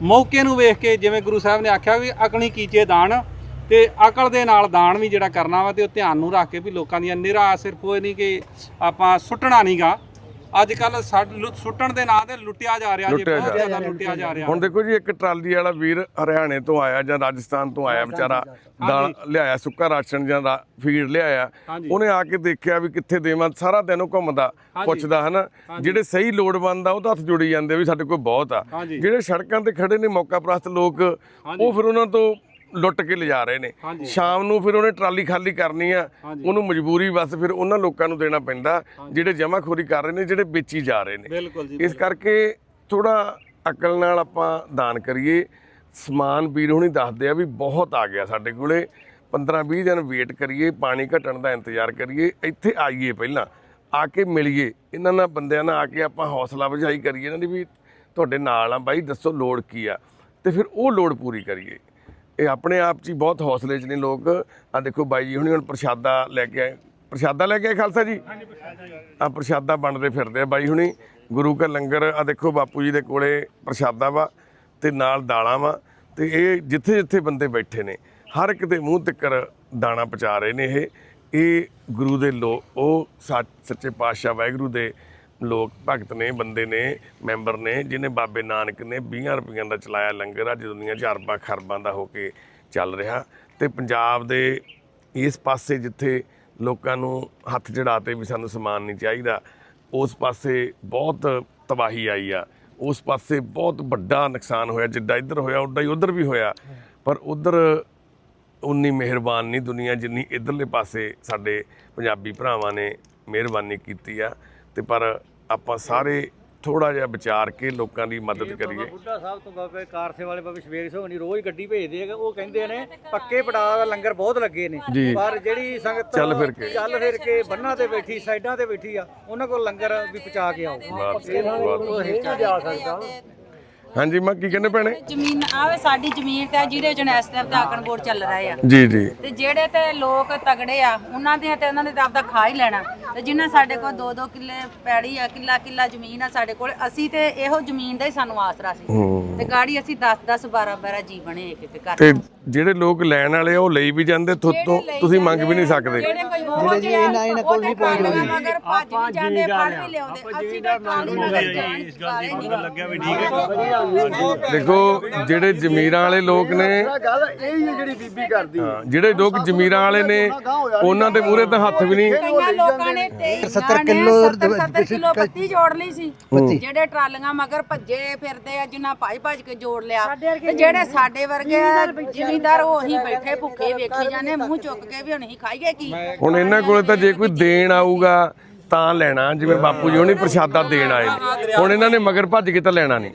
ਮੌਕੇ ਨੂੰ ਵੇਖ ਕੇ ਜਿਵੇਂ ਗੁਰੂ ਸਾਹਿਬ ਨੇ ਆਖਿਆ ਵੀ ਅਕਲੀ ਕੀਚੇ ਦਾਨ ਤੇ ਅਕਲ ਦੇ ਨਾਲ ਦਾਨ ਵੀ ਜਿਹੜਾ ਕਰਨਾ ਵਾ ਤੇ ਉਹ ਧਿਆਨ ਨੂੰ ਰੱਖ ਕੇ ਵੀ ਲੋਕਾਂ ਦੀਆਂ ਨਿਰਾ ਸਿਰਫ ਉਹ ਨਹੀਂ ਕਿ ਆਪਾਂ ਸੁੱਟਣਾ ਨਹੀਂਗਾ। ਅੱਜ ਕੱਲ ਸੁੱਟਣ ਦੇ ਨਾਂ ਤੇ ਲੁੱਟਿਆ ਜਾ ਰਿਹਾ ਜੀ ਲੁੱਟਿਆ ਬਹੁਤ ਜਾ ਜ਼ਿਆਦਾ ਲੁੱਟਿਆ ਜਾ ਰਿਹਾ। ਹੁਣ ਦੇਖੋ ਜੀ ਇੱਕ ਟਰਾਲੀ ਵਾਲਾ ਵੀਰ ਹਰਿਆਣੇ ਤੋਂ ਆਇਆ ਜਾਂ ਰਾਜਸਥਾਨ ਤੋਂ ਆਇਆ ਵਿਚਾਰਾ ਦਾਲ ਲਿਆਇਆ ਸੁੱਕਾ ਰਾਸ਼ਨ ਜਾਂ ਰਾ- ਫੀਡ ਲਿਆਇਆ। ਹਾਂਜੀ। ਉਹਨੇ ਆ ਕੇ ਦੇਖਿਆ ਵੀ ਕਿੱਥੇ ਦੇਵਾਂ ਸਾਰਾ ਦਿਨ ਉਹ ਘੁੰਮਦਾ ਪੁੱਛਦਾ ਹਨਾ? ਜਿਹੜੇ ਸਹੀ ਲੋੜਵੰਦ ਆ ਉਹ ਤਾਂ ਹੱਥ ਜੋੜੀ ਜਾਂਦੇ ਵੀ ਸਾਡੇ ਕੋਲ ਬਹੁਤ ਆ। ਹਾਂਜੀ। ਜਿਹੜੇ ਸੜਕਾਂ ਤੇ ਖੜੇ ਨੇ ਮੌਕਾ ਪ੍ਰਸਤ ਲੋਕ ਉਹ ਫਿਰ ਉਹਨਾਂ ਤੋਂ ਲੁੱਟ ਕੇ ਲਿਜਾ ਰਹੇ ਨੇ। ਸ਼ਾਮ ਨੂੰ ਫਿਰ ਉਹਨੇ ਟਰਾਲੀ ਖਾਲੀ ਕਰਨੀ ਆ। ਉਹਨੂੰ ਮਜਬੂਰੀ ਬਸ ਫਿਰ ਉਹਨਾਂ ਲੋਕਾਂ ਨੂੰ ਦੇਣਾ ਪੈਂਦਾ ਜਿਹੜੇ ਜਮਾਖੋਰੀ ਕਰ ਰਹੇ ਨੇ ਜਿਹੜੇ ਵੇਚੀ ਜਾ ਰਹੇ ਨੇ। ਇਸ ਕਰਕੇ ਥੋੜਾ ਅਕਲ ਨਾਲ ਆਪਾਂ ਦਾਨ ਕਰੀਏ। ਸਮਾਨ ਵੀਰ ਹੁਣੀ ਦੱਸਦੇ ਆ ਵੀ ਬਹੁਤ ਆ ਗਿਆ ਸਾਡੇ ਕੋਲੇ। 15 20 ਦਿਨ ਵੇਟ ਕਰੀਏ ਪਾਣੀ ਘਟਣ ਦਾ ਇੰਤਜ਼ਾਰ ਕਰੀਏ ਇੱਥੇ ਆਈਏ ਪਹਿਲਾਂ ਆ ਕੇ ਮਿਲੀਏ। ਇਹਨਾਂ ਨਾਲ ਬੰਦਿਆਂ ਨਾਲ ਆ ਕੇ ਆਪਾਂ ਹੌਸਲਾ ਵਜਾਈ ਕਰੀਏ ਇਹਨਾਂ ਦੀ ਵੀ ਤੁਹਾਡੇ ਨਾਲ ਆ ਬਾਈ ਦੱਸੋ ਲੋੜ ਕੀ ਆ। ਤੇ ਫਿਰ ਉਹ ਲੋੜ ਪੂਰੀ ਕਰੀਏ। ਇਹ ਆਪਣੇ ਆਪ 'ਚ ਹੀ ਬਹੁਤ ਹੌਸਲੇ 'ਚ ਨੇ ਲੋਕ। ਆ ਦੇਖੋ ਬਾਈ ਜੀ ਹੁਣੀ ਹੁਣ ਪ੍ਰਸ਼ਾਦਾ ਲੈ ਕੇ ਆਏ। ਪ੍ਰਸ਼ਾਦਾ ਲੈ ਕੇ ਆਏ ਖਾਲਸਾ ਜੀ? ਆ ਪ੍ਰਸ਼ਾਦਾ ਬਣਦੇ ਫਿਰਦੇ ਆ ਬਾਈ ਹੁਣੀ। ਗੁਰੂ ਕਾ ਲੰਗਰ ਆ ਦੇਖੋ ਬਾਪੂ ਜੀ ਦੇ ਕੋਲੇ ਪ੍ਰਸ਼ਾਦਾ ਵਾ ਤੇ ਨਾਲ ਦਾਲਾਂ ਵਾ ਤੇ ਇਹ ਜਿੱਥੇ ਜਿੱਥੇ ਬੰਦੇ ਬੈਠੇ ਨੇ, ਹਰ ਇੱਕ ਦੇ ਮੂੰਹ ਤੱਕਰ ਦਾਣਾ ਪਹੁੰਚਾ ਰਹੇ ਨੇ ਇਹ। ਇਹ ਗੁਰੂ ਦੇ ਲੋ, ਉਹ ਸੱਚ- ਸੱਚੇ ਪਾਤਸ਼ਾਹ ਵਾਹਿਗੁਰੂ ਦੇ ਲੋਕ ਭਗਤ ਨੇ, ਬੰਦੇ ਨੇ, ਮੈਂਬਰ ਨੇ ਜਿਨੇ ਬਾਬੇ ਨਾਨਕ ਨੇ 20 ਰੁਪਈਆਂ ਦਾ ਚਲਾਇਆ ਲੰਗਰ, ਅੱਜ ਦੁਨੀਆ 'ਚ ਅਰਬਾਂ ਖਰਬਾਂ ਦਾ ਹੋ ਕੇ ਚੱਲ ਰਿਹਾ। ਤੇ ਪੰਜਾਬ ਦੇ ਇਸ ਪਾਸੇ ਜਿੱਥੇ ਲੋਕਾਂ ਨੂੰ ਹੱਥ ਜੜਾਤੇ ਵੀ ਸਾਨੂੰ ਸਮਾਨ ਨਹੀਂ ਚਾਹੀਦਾ, ਉਸ ਪਾਸੇ ਬਹੁਤ ਤਬਾਹੀ ਆਈ ਆ। ਉਸ ਪਾਸੇ ਬਹੁਤ ਵੱਡਾ ਨੁਕਸਾਨ ਹੋਇਆ, ਜਿੱਦਾਂ ਇੱਧਰ ਹੋਇਆ, ਉੱਦਾਂ ਹੀ ਉੱਧਰ ਵੀ ਹੋਇਆ। ਪਰ ਉੱਧਰ ਉਨੀ ਮਿਹਰਬਾਨ ਨਹੀਂ ਦੁਨੀਆ ਜਿੰਨੀ ਇਧਰਲੇ ਪਾਸੇ ਸਾਡੇ ਪੰਜਾਬੀ ਭਰਾਵਾਂ ਨੇ ਮਿਹਰਬਾਨੀ ਕੀਤੀ ਆ। ਤੇ ਪਰ ਆਪਾਂ ਸਾਰੇ ਥੋੜਾ ਜਿਹਾ ਵਿਚਾਰ ਕੇ ਲੋਕਾਂ ਦੀ ਮਦਦ ਕਰੀਏ ਬੁੱਢਾ ਸਾਹਿਬ ਤੋਂ ਬਾਬੇ ਕਾਰਸੇ ਵਾਲੇ ਬਾਬੇ ਸਵੇਰ ਸੋਹਣੀ ਰੋਜ਼ ਗੱਡੀ ਭੇਜਦੇ ਆ ਉਹ ਕਹਿੰਦੇ ਨੇ ਪੱਕੇ ਪੜਾਅ ਦਾ ਲੰਗਰ ਬਹੁਤ ਲੱਗੇ ਨੇ ਜੀ। ਪਰ ਜਿਹੜੀ ਸੰਗਤ ਚੱਲ ਫਿਰ ਕੇ। ਚੱਲ ਫਿਰ ਕੇ ਬੰਨਾਂ ਤੇ ਬੈਠੀ ਸਾਈਡਾਂ ਤੇ ਬੈਠੀ ਆ ਉਹਨਾਂ ਕੋਲ ਲੰਗਰ ਵੀ ਪਹੁੰਚਾ ਕੇ ਆਓ ਬਾਤ- ਇਹ ਬਾਤ- ਉਹ ਨਹੀਂ ਜਾ ਸਕਦਾ ਹਾਂਜੀ ਮੈਂ ਕੀ ਕਹਿੰਦੇ ਭੈਣੇ? ਜ਼ਮੀਨ ਆਵੇ ਸਾਡੀ ਜ਼ਮੀਨ ਤੇ ਆ ਜਿਹਦੇ ਚ ਇਸ ਟਾਈਮ ਤੇ ਆਕਣ ਬੋਰਡ ਚੱਲ ਰਹੇ ਆ। ਜੀ ਜੀ। ਤੇ ਜਿਹੜੇ ਤੇ ਲੋਕ ਤਗੜੇ ਆ ਉਹਨਾਂ ਦੇ ਤੇ ਉਹਨਾਂ ਨੇ ਤਾਂ ਆਪਦਾ ਖਾ ਹੀ ਲੈਣਾ। ਤੇ ਜਿਨ੍ਹਾਂ ਸਾਡੇ ਕੋਲ 2-2 ਕਿੱਲੇ ਪੈੜੀ ਆ ਕਿੱਲਾ ਕਿੱਲਾ ਜ਼ਮੀਨ ਆ ਸਾਡੇ ਕੋਲ ਅਸੀਂ ਤੇ ਇਹੋ ਜ਼ਮੀਨ ਦਾ ਹੀ ਸਾਨੂੰ ਆਸਰਾ ਸੀ। ਤੇ ਗਾੜੀ ਅਸੀਂ 10-10 12-12 ਜੀ ਬਣੇ ਇੱਕ ਇੱਕ ਘਰ ਤੇ ਜਿਹੜੇ ਲੋਕ ਲੈਣ ਵਾਲੇ ਆ ਉਹ ਲਈ ਵੀ ਜਾਂਦੇ ਥੋਤੋਂ ਤੁਸੀਂ ਮੰਗ ਵੀ ਨਹੀਂ ਸਕਦੇ। ਜਿਹੜੇ ਕੋਈ ਹੋ ਜਿਹੜੇ ਇਹਨਾਂ ਇਹਨਾਂ ਕੋਲ ਨਹੀਂ ਪਹੁੰਚਦੇ ਮਗਰ ਭੱਜ ਵੀ ਜਾਂਦੇ ਫੜ ਵੀ ਲਿਆਉਂਦੇ। ਅਸੀਂ ਤਾਂ ਇਸ ਗੱਲ ਦੀ ਲੱਗਿਆ ਵੀ ਦੇਖੋ ਜਿਹੜੇ ਜ਼ਮੀਰਾਂ ਵਾਲੇ ਲੋਕ ਨੇ ਗੱਲ ਇਹ ਹੀ ਹੈ ਜਿਹੜੀ ਬੀਬੀ ਕਰਦੀ। ਹਾਂ, ਜਿਹੜੇ ਲੋਕ ਜ਼ਮੀਰਾਂ ਵਾਲੇ ਨੇ ਉਹਨਾਂ ਦੇ ਮੂਹਰੇ ਤਾਂ ਹੱਥ ਵੀ ਨਹੀਂ। ਲੋਕਾਂ ਨੇ 70 ਕਿਲੋ 70 ਕਿਲੋ ਪੱਤੀ ਜੋੜ ਲਈ ਸੀ। ਜਿਹੜੇ ਟਰਾਲੀਆਂ ਮਗਰ ਭੱਜੇ ਫਿਰਦੇ ਆ ਜਿਨ੍ਹਾਂ ਭਾਈ ਭੱਜ ਕੇ ਜੋੜ ਲਿਆ ਤੇ ਜਿਹੜੇ ਸਾਡੇ ਵਰਗੇ ਆ, ਜ਼ਿਮੀਂਦਾਰ ਉਹ ਹੀ ਬੈਠੇ ਭੁੱਖੇ ਵੇਖੀ ਜਾਂਦੇ ਮੂੰਹ ਚੁੱਕ ਕੇ ਵੀ ਹੁਣ ਅਸੀਂ ਖਾਈਏ ਕੀ? ਹੁਣ ਇਹਨਾਂ ਕੋਲੇ ਤਾਂ ਜੇ ਕੋਈ ਦੇਣ ਆਊਗਾ ਤਾਂ ਲੈਣਾ ਜਿਵੇਂ ਬਾਪੂ ਜੀ ਹੁਣੀ ਪ੍ਰਸ਼ਾਦਾ ਦੇਣ ਆਏ ਨੇ। ਹੁਣ ਇਹਨਾਂ ਨੇ ਮਗਰ ਭੱਜ ਕੇ ਤਾਂ ਲੈਣਾ ਨਹੀਂ।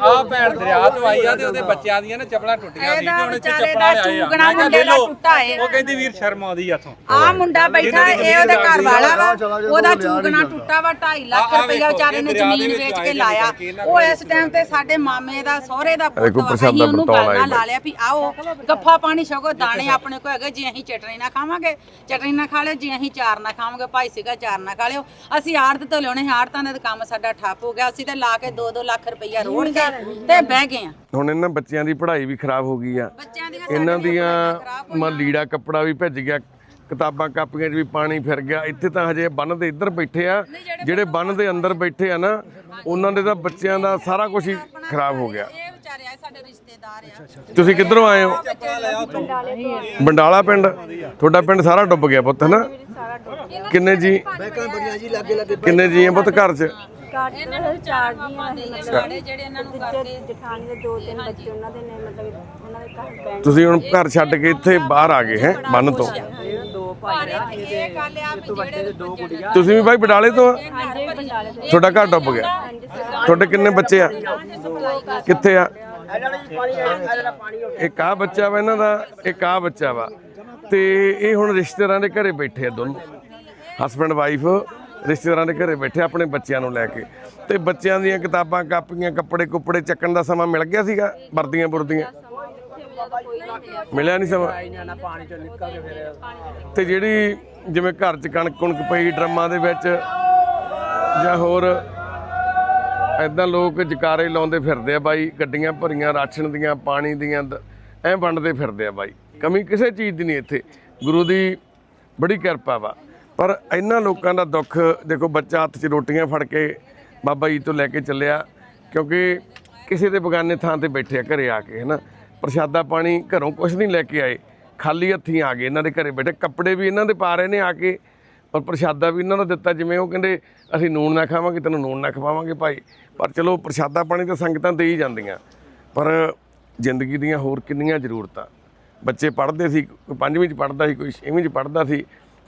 ਆ ਭੈਣ ਦਰਿਆ ਤੋਂ ਆਈ ਆ ਤੇ ਉਹਦੇ ਬੱਚਿਆਂ ਦੀਆਂ ਨਾ ਚੱਪਲਾਂ ਟੁੱਟੀਆਂ ਸੀ ਤੇ ਇਹਦਾ ਹੁਣ ਇੱਥੇ ਵਿਚਾਰੇ ਚੱਪਲਾਂ ਦਾ ਲਿਆਏ ਆ। ਚੂਗਣਾ ਮੈਂ ਕਿਹਾ ਮੁੰਡੇ ਲੈ ਦਾ ਲਓ ਟੁੱਟਾ ਏ ਉਹ ਕਹਿੰਦੀ ਵੀਰ ਸ਼ਰਮ ਆਉਂਦੀ ਆ ਇੱਥੋਂ। ਆ ਮੁੰਡਾ ਬੈਠਾ ਇਹ ਉਹਦੇ ਘਰ ਵਾਲਾ ਵਾ ਉਹਦਾ ਚੂਗਣਾ ਟੁੱਟਾ ਵਾ 2.5 ਲੱਖ ਰੁਪਇਆ ਵਿਚਾਰੇ ਨੇ ਜ਼ਮੀਨ ਵਿੱਚ ਕੇ ਲਾਇਆ। ਉਹ ਇਸ ਟਾਈਮ ਤੇ ਸਾਡੇ ਮਾਮੇ ਦਾ ਸਹੁਰੇ ਦਾ ਪੁੱਤ ਵਾ ਅਸੀਂ ਉਹਨੂੰ ਬਲਣਾ ਲਾ। ਲਿਆ ਵੀ ਆਓ ਗੱਫਾ ਪਾਣੀ ਛਕੋ ਦਾਣੇ ਆਪਣੇ ਕੋਲ ਹੈਗੇ ਜੇ ਅਸੀਂ ਚਟਣੀ ਨਾ ਖਾਵਾਂਗੇ ਚਟਣੀ ਨਾ ਖਾ ਲਿਓ ਜੇ ਅਸੀਂ ਚਾਰ ਨਾ ਖਾਵਾਂਗੇ ਭਾਈ ਸੀਗਾ ਚਾਰ ਨਾ ਖਾ ਲਿਓ ਅਸੀਂ ਆੜਤ ਤੋਂ ਲਿਆਉਣੇ ਸੀ ਆੜਤਾਂ ਦਾ ਤਾਂ ਕੰਮ ਸਾਡਾ ਠੱਪ ਹੋ ਗਿਆ ਅਸੀਂ ਤੇ ਲਾ ਕੇ 2-2 ਲੱਖ ਰੁਪਇਆ ਰੋੜ ਕੇ ਤੇ ਬਹਿ ਗਏ ਆ। ਹੁਣ ਇਹਨਾਂ ਬੱਚਿਆਂ ਦੀ ਪੜ੍ਹਾਈ ਵੀ ਖਰਾਬ ਹੋ ਗਈ ਆ। ਬੱਚਿਆਂ ਦੀਆਂ ਇਹਨਾਂ ਦੀਆਂ ਮਾ ਲੀੜਾ ਕੱਪੜਾ ਵੀ ਭਿੱਜ ਗਿਆ ਕਿਤਾਬਾਂ ਕਾਪੀਆਂ 'ਚ ਵੀ ਪਾਣੀ ਫਿਰ ਗਿਆ ਇੱਥੇ ਤਾਂ ਹਜੇ ਬੰਨ ਦੇ ਇੱਧਰ ਬੈਠੇ ਆ ਜਿਹੜੇ ਬੰਨ ਦੇ ਅੰਦਰ ਬੈਠੇ ਆ ਨਾ ਉਹਨਾਂ ਦੇ ਤਾਂ ਬੱਚਿਆਂ ਦਾ ਸਾਰਾ ਕੁਝ ਹੀ ਖਰਾਬ ਹੋ ਗਿਆ ਇਹ ਵਿਚਾਰੇ ਆ ਸਾਡੇ ਰਿਸ਼ਤੇਦਾਰ ਆ ਤੁਸੀਂ ਕਿੱਧਰੋਂ ਆਏ ਹੋ? ਬੰਡਾਲਾ ਪਿੰਡ? ਤੁਹਾਡਾ ਪਿੰਡ ਸਾਰਾ ਡੁੱਬ ਗਿਆ ਪੁੱਤ ਹਨਾ? ਕਿੰਨੇ ਜੀ? ਕਿੰਨੇ ਜੀ ਆ ਪੁੱਤ ਘਰ 'ਚ? ਇਹਨਾਂ ਨੂੰ ਚਾਰ ਜੀਆਂ ਸਾਡੇ ਜਿਹੜੇ ਇਹਨਾਂ ਨੂੰ ਕਰਦੇ ਜਠਾਣੀ ਦੇ ਦੋ ਤਿੰਨ ਬੱਚੇ ਉਹਨਾਂ ਦੇ ਨੇ ਮਤਲਬ ਉਹਨਾਂ ਦੇ ਘਰ ਪੈਣ ਤੁਸੀਂ ਹੁਣ ਘਰ ਛੱਡ ਕੇ ਇੱਥੇ ਬਾਹਰ ਆ ਗਏ ਹੈ? ਬੰਨ ਤੋਂ। ਦੋ ਪਰ ਇਹ ਗੱਲ ਆ ਵੀ ਜਿਹੜੇ ਦੋ ਕੁੜੀਆਂ। ਤੁਸੀਂ ਵੀ ਭਾਈ ਬਡਾਲੇ ਤੋਂ ਆ? ਹਾਂਜੀ ਬੰਡਾਲੇ ਤੋਂ। ਤੁਹਾਡਾ ਘਰ ਡੁੱਬ ਗਿਆ। ਤੁਹਾਡੇ ਕਿੰਨੇ ਬੱਚੇ ਆ? ਕਿੱਥੇ ਆ? ਇੱਕ ਆ ਬੱਚਾ ਵਾ ਇਹਨਾਂ ਦਾ, ਇੱਕ ਆ ਬੱਚਾ ਵਾ। ਤੇ ਇਹ ਹੁਣ ਰਿਸ਼ਤੇਦਾਰਾਂ ਦੇ ਘਰੇ ਬੈਠੇ ਆ ਦੋਨੋਂ। ਹਸਬੰਡ ਵਾਈਫ ਰਿਸ਼ਤੇਦਾਰਾਂ ਦੇ ਘਰੇ ਬੈਠੇ ਆਪਣੇ ਬੱਚਿਆਂ ਨੂੰ ਲੈ ਕੇ। ਤੇ ਬੱਚਿਆਂ ਦੀਆਂ ਕਿਤਾਬਾਂ, ਕਾਪੀਆਂ, ਕੱਪੜੇ ਕੁੱਪੜੇ ਚੱਕਣ ਦਾ ਸਮਾਂ ਮਿਲ ਗਿਆ ਸੀਗਾ, ਵਰਦੀਆਂ ਬੁਰਦੀਆਂ? ਮਿਲਿਆ ਨਹੀਂ ਸਮਾਂ? ਪਾਣੀ ਚੋਂ ਨਿਕਲ ਕੇ ਫਿਰ ਤੇ ਜਿਹੜੀ ਜਿਵੇਂ ਘਰ 'ਚ ਕਣਕ ਕੁਣਕ ਪਈ, ਡਰਮਾਂ ਦੇ ਵਿੱਚ ਜਾਂ ਹੋਰ ਐਦਾਂ ਲੋਕ ਜਕਾਰੇ ਲਾਉਂਦੇ ਫਿਰਦੇ ਆ ਬਾਈ, ਗੱਡੀਆਂ ਭਰੀਆਂ, ਰਾਸ਼ਨ ਦੀਆਂ, ਪਾਣੀ ਦੀਆਂ, ਦ- ਐਂ ਵੰਡਦੇ ਫਿਰਦੇ ਆ ਬਾਈ। ਕਮੀ ਕਿਸੇ ਚੀਜ਼ ਦੀ ਨਹੀਂ ਇੱਥੇ। ਗੁਰੂ ਦੀ ਬੜੀ ਕਿਰਪਾ ਵਾ। ਪਰ ਇਹਨਾਂ ਲੋਕਾਂ ਦਾ ਦੁੱਖ, ਦੇਖੋ ਬੱਚਾ ਹੱਥ 'ਚ ਰੋਟੀਆਂ ਫੜ ਕੇ ਬਾਬਾ ਜੀ ਤੋਂ ਲੈ ਕੇ ਚੱਲਿਆ, ਕਿਉਂਕਿ ਕਿਸੇ ਦੇ ਬਗਾਨੇ ਥਾਂ ਤੇ ਬੈਠੇ ਆ, ਘਰੇ ਆ ਕੇ, ਹਨਾ। ਪ੍ਰਸ਼ਾਦਾ ਪਾਣੀ ਘਰੋਂ ਕੁਝ ਨਹੀਂ ਲੈ ਕੇ ਆਏ। ਖਾਲੀ ਹੱਥੀਂ ਆ ਗਏ ਇਹਨਾਂ ਦੇ ਘਰੇ ਬੈਠੇ। ਕੱਪੜੇ ਵੀ ਇਹਨਾਂ ਦੇ ਪਾ ਰਹੇ ਨੇ ਆ ਕੇ ਔਰ ਪ੍ਰਸ਼ਾਦਾ ਵੀ ਇਹਨਾਂ ਨੂੰ ਦਿੱਤਾ। ਜਿਵੇਂ ਉਹ ਕਹਿੰਦੇ, ਅਸੀਂ ਨੂਣ ਨਾ ਖਾਵਾਂਗੇ, ਤੈਨੂੰ ਨੂਣ ਨਾ ਖਵਾਵਾਂਗੇ ਭਾਈ। ਪਰ ਚਲੋ ਪ੍ਰਸ਼ਾਦਾ ਪਾਣੀ ਤਾਂ ਸੰਗਤਾਂ ਦੇ ਹੀ ਜਾਂਦੀਆਂ। ਪਰ ਜ਼ਿੰਦਗੀ ਦੀਆਂ ਹੋਰ ਕਿੰਨੀਆਂ ਜ਼ਰੂਰਤਾਂ? ਬੱਚੇ ਪੜ੍ਹਦੇ ਸੀ, ਕੋਈ ਪੰਜਵੀਂ ਚ ਪੜ੍ਹਦਾ ਸੀ, ਕੋਈ ਛੇਵੀਂ ਚ ਪੜ੍ਹਦਾ ਸੀ,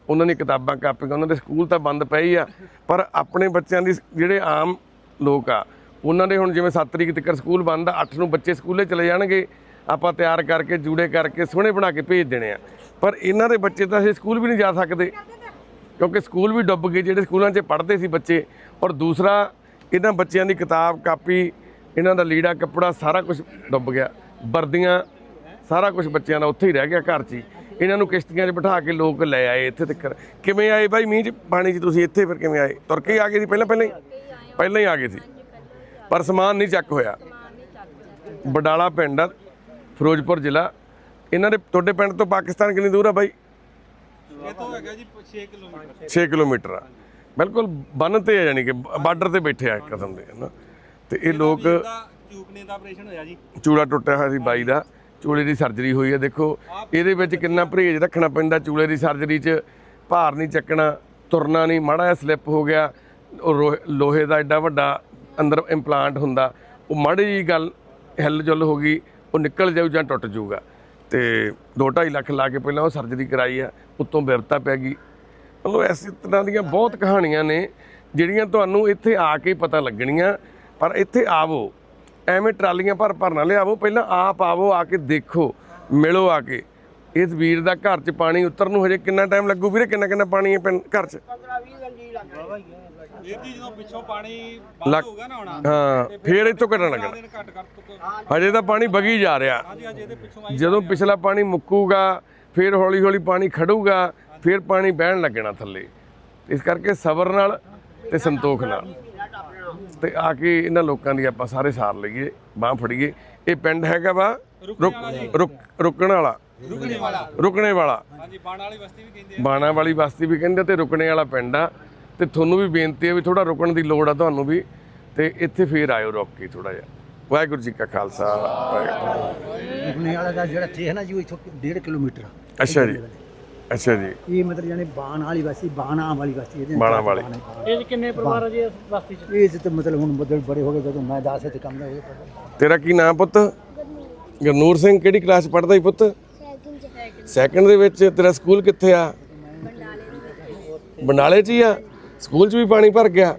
ਉਹਨਾਂ ਨੇ ਕਿਤਾਬਾਂ ਕਾਪੀਆਂ, ਉਹਨਾਂ ਦੇ ਸਕੂਲ ਤਾਂ ਬੰਦ ਪਏ ਹੀ ਆ। ਪਰ ਆਪਣੇ ਬੱਚਿਆਂ ਦੀ ਜਿਹੜੇ ਆਮ ਲੋਕ ਆ, ਉਹਨਾਂ ਦੇ ਹੁਣ ਜਿਵੇਂ 7 ਤਰੀਕ ਤੱਕ ਸਕੂਲ ਬੰਦ ਆ 8 ਨੂੰ ਬੱਚੇ ਸਕੂਲੇ ਚਲੇ ਜਾਣਗੇ। ਆਪਾਂ ਤਿਆਰ ਕਰਕੇ, ਜੂੜੇ ਕਰਕੇ, ਸੋਹਣੇ ਬਣਾ ਕੇ ਭੇਜ ਦੇਣੇ ਆ। ਪਰ ਇਹਨਾਂ ਦੇ ਬੱਚੇ ਤਾਂ ਇਹ ਸਕੂਲ ਵੀ ਨਹੀਂ ਜਾ ਸਕਦੇ। ਕਿਉਂਕਿ ਸਕੂਲ ਵੀ ਡੁੱਬ ਗਏ, ਜਿਹੜੇ ਸਕੂਲਾਂ 'ਚ ਪੜ੍ਹਦੇ ਸੀ ਬੱਚੇ। ਔਰ ਦੂਸਰਾ ਇਹਨਾਂ ਬੱਚਿਆਂ ਦੀ ਕਿਤਾਬ ਕਾਪੀ ਇਹਨਾਂ ਦਾ ਲੀੜਾ ਕੱਪੜਾ ਸਾਰਾ ਕੁਝ ਡੁੱਬ ਗਿਆ। ਵਰਦੀਆਂ ਸਾਰਾ ਕੁਝ ਬੱਚਿਆਂ ਦਾ ਉੱਥੇ ਹੀ ਰਹਿ ਗਿਆ ਘਰ 'ਚ ਹੀ। ਇਹਨਾਂ ਨੂੰ ਕਿਸ਼ਤੀਆਂ 'ਚ ਬਿਠਾ ਕੇ ਲੋਕ ਲੈ ਆਏ ਇੱਥੇ ਤੱਕ ਕਿਵੇਂ ਆਏ ਬਾਈ ਮੀਂਹ 'ਚ? ਪਾਣੀ 'ਚ ਤੁਸੀਂ ਇੱਥੇ ਫਿਰ ਕਿਵੇਂ ਆਏ? ਤੁਰ ਕੇ ਹੀ ਆ ਗਏ ਸੀ ਪਹਿਲਾਂ ਪਹਿਲਾਂ ਹੀ? ਪਹਿਲਾਂ ਹੀ ਆ ਗਏ ਸੀ? ਪਰ ਸਮਾਨ ਨਹੀਂ ਚੱਕ ਹੋਇਆ। ਬਡਾਲਾ ਪਿੰਡ ਫਿਰੋਜ਼ਪੁਰ ਜ਼ਿਲ੍ਹਾ। ਇਹਨਾਂ ਦੇ ਤੁਹਾਡੇ ਪਿੰਡ ਤੋਂ ਪਾਕਿਸਤਾਨ ਕਿੰਨੀ ਦੂਰ ਆ ਬਾਈ? ਇਹ ਤੋਂ ਹੈਗਾ ਜੀ 6 ਕਿਲੋਮੀਟਰ। 6 ਕਿਲੋਮੀਟਰ ਆ। ਬਿਲਕੁਲ ਬੰਨ ਤੇ ਆ ਯਾਨੀ ਕਿ ਬਾਰਡਰ ਤੇ ਬੈਠੇ ਆ ਇੱਕ ਕਿਸਮ ਦੇ ਹਨਾ? ਤੇ ਇਹ ਲੋਕ ਚੂਕਨੇ ਦਾ ਆਪਰੇਸ਼ਨ ਹੋਇਆ ਜੀ। ਚੂੜਾ ਟੁੱਟਿਆ ਹੋਇਆ ਸੀ ਬਾਈ ਦਾ ਚੂਲੇ ਦੀ ਸਰਜਰੀ ਹੋਈ ਹੈ ਦੇਖੋ ਇਹਦੇ ਵਿੱਚ ਕਿੰਨਾ ਪਰਹੇਜ਼ ਰੱਖਣਾ ਪੈਂਦਾ ਚੂਲੇ ਦੀ ਸਰਜਰੀ 'ਚ ਭਾਰ ਨਹੀਂ ਚੱਕਣਾ ਤੁਰਨਾ ਨਹੀਂ ਮਾੜਾ ਜਿਹਾ ਸਲਿੱਪ ਹੋ ਗਿਆ ਉਹ ਲੋਹੇ ਦਾ ਐਡਾ ਵੱਡਾ ਅੰਦਰ ਇੰਪਲਾਂਟ ਹੁੰਦਾ ਉਹ ਮਾੜੀ ਜੀ ਗੱਲ ਹਿੱਲ ਜੁਲ ਹੋ ਗਈ ਉਹ ਨਿਕਲ ਜਾਊ ਜਾਂ ਟੁੱਟ ਜਾਊਗਾ। ਤੇ 2.5 ਲੱਖ ਲਾ ਕੇ ਪਹਿਲਾਂ ਉਹ ਸਰਜਰੀ ਕਰਾਈ ਆ ਉੱਤੋਂ ਬਿਰਤਾ ਪੈ ਗਈ ਮਤਲਬ ਐਸੀ ਤਰ੍ਹਾਂ ਦੀਆਂ ਬਹੁਤ ਕਹਾਣੀਆਂ ਨੇ, ਜਿਹੜੀਆਂ ਤੁਹਾਨੂੰ ਇੱਥੇ ਆ ਕੇ ਪਤਾ ਲੱਗਣੀਆਂ। ਪਰ ਇੱਥੇ ਆਵੋ, ਐਵੇਂ ਟਰਾਲੀਆਂ ਭਰ ਭਰ ਨਾ ਲਿਆਵੋ, ਪਹਿਲਾਂ ਆਪ ਆਵੋ, ਆ ਕੇ ਦੇਖੋ, ਮਿਲੋ ਆ ਕੇ। ਇਸ ਵੀਰ ਦਾ ਘਰ 'ਚ ਪਾਣੀ ਉਤਰ ਨੂੰ ਹਜੇ ਕਿੰਨਾ ਟਾਈਮ ਲੱਗੂ ਵੀਰੇ? ਕਿੰਨਾ ਕਿੰਨਾ ਪਾਣੀ ਹੈ ਪਿੰਡ ਘਰ 'ਚ? ਵੀਰ ਜੀ ਜਦੋਂ ਪਿੱਛੋਂ ਪਾਣੀ ਲੱਗ- ਬੰਦ ਹੋਊਗਾ ਨਾ ਆਉਣਾ ਹਾਂ, ਫੇਰ ਇੱਥੋਂ ਕੱਢਣ ਲੱਗਣਾ ਦਿਨ ਘੱਟ ਕਰ ਤੁਕ ਹਜੇ ਤਾਂ ਪਾਣੀ ਵਗੀ ਜਾ ਰਿਹਾ। ਹਾਂਜੀ ਹਾਂਜੀ ਇਹਦੇ ਪਿੱਛੋਂ ਜਦੋਂ ਪਿਛਲਾ ਪਾਣੀ ਮੁੱਕੂਗਾ, ਫਿਰ ਹੌਲੀ ਹੌਲੀ ਪਾਣੀ ਖੜੂਗਾ ਫਿਰ ਪਾਣੀ ਬਹਿਣ ਲੱਗਣਾ ਥੱਲੇ। ਇਸ ਕਰਕੇ ਸਬਰ ਨਾਲ ਤੇ ਸੰਤੋਖ ਨਾਲ। ਤੇ ਆ ਕੇ ਇਹਨਾਂ ਲੋਕਾਂ ਦੀ ਆਪਾਂ ਸਾਰੇ ਸਾਰ ਲਈਏ ਬਾਹ ਫੜੀਏ। ਇਹ ਪਿੰਡ ਹੈਗਾ ਵਾ ਰੁਕ ਰੁਕ ਰੁਕਣ ਵਾਲਾ। ਰੁਕਣੇ ਵਾਲਾ। ਰੁਕਣੇ ਵਾਲਾ। ਹਾਂਜੀ ਬਾਣ ਵਾਲੀ ਬਸਤੀ ਵੀ ਕਹਿੰਦੇ ਬਾਣਾ ਵਾਲੀ ਬਸਤੀ ਵੀ ਕਹਿੰਦੇ ਤੇ ਰੁਕਣੇ ਵਾਲਾ ਪਿੰਡ ਆ। ਤੇ ਤੁਹਾਨੂੰ ਵੀ ਬੇਨਤੀ ਹੈ ਵੀ ਥੋੜਾ ਰੁਕਣ ਦੀ ਲੋੜ ਆ ਤੁਹਾਨੂੰ ਵੀ। ਤੇ ਇੱਥੇ ਫੇਰ ਆਇਓ ਰੁਕ ਕੇ ਥੋੜਾ ਜਿਹਾ। ਵਾਹਿਗੁਰੂ ਜੀ ਕਾ ਖਾਲਸਾ ਵਾਹਿਗੁਰੂ ਰੁਕਣੇ ਵਾਲਾ ਦਾ ਜਿਹੜਾ ਤੇ ਹੈ ਨਾ ਜੀ ਉਹ ਇੱਥੋਂ 1.5 ਕਿਲੋਮੀਟਰ। ਅੱਛਾ ਜੀ। ਅੱਛਾ ਜੀ। ਇਹ ਮਤਲਬ ਜਾਨੀ ਬਾਣ ਵਾਲੀ ਬਸਤੀ ਬਾਣਾ ਵਾਲੀ ਬਸਤੀ ਇਹਦੇ ਬਾਣਾ ਵਾਲੀ। ਇਹ ਕਿੰਨੇ ਪਰਿਵਾਰ ਆ ਜੀ ਇਸ ਬਸਤੀ 'ਚ? ਇਹ ਤਾਂ ਮਤਲਬ ਹੁਣ ਬਦਲ ਬੜੇ ਹੋ ਗਏ ਜਦੋਂ ਮੈਂ 10 ਤੇ ਕੰਮ ਪਤਾ ਤੇਰਾ ਕੀ ਨਾਮ ਪੁੱਤ? ਗੁਰਨੂਰ ਸਿੰਘ ਕਿਹੜੀ ਕਲਾਸ ਪੜ੍ਹਦਾ ਹੀ ਪੁੱਤ? ਸੈਕੰਡ ਦੇ ਵਿੱਚ ਤੇਰਾ ਸਕੂਲ ਕਿੱਥੇ ਆ? ਬੰਡਾਲੇ 'ਚ ਹੀ ਆ। ਸਕੂਲ 'ਚ ਵੀ ਪਾਣੀ ਭਰ ਗਿਆ।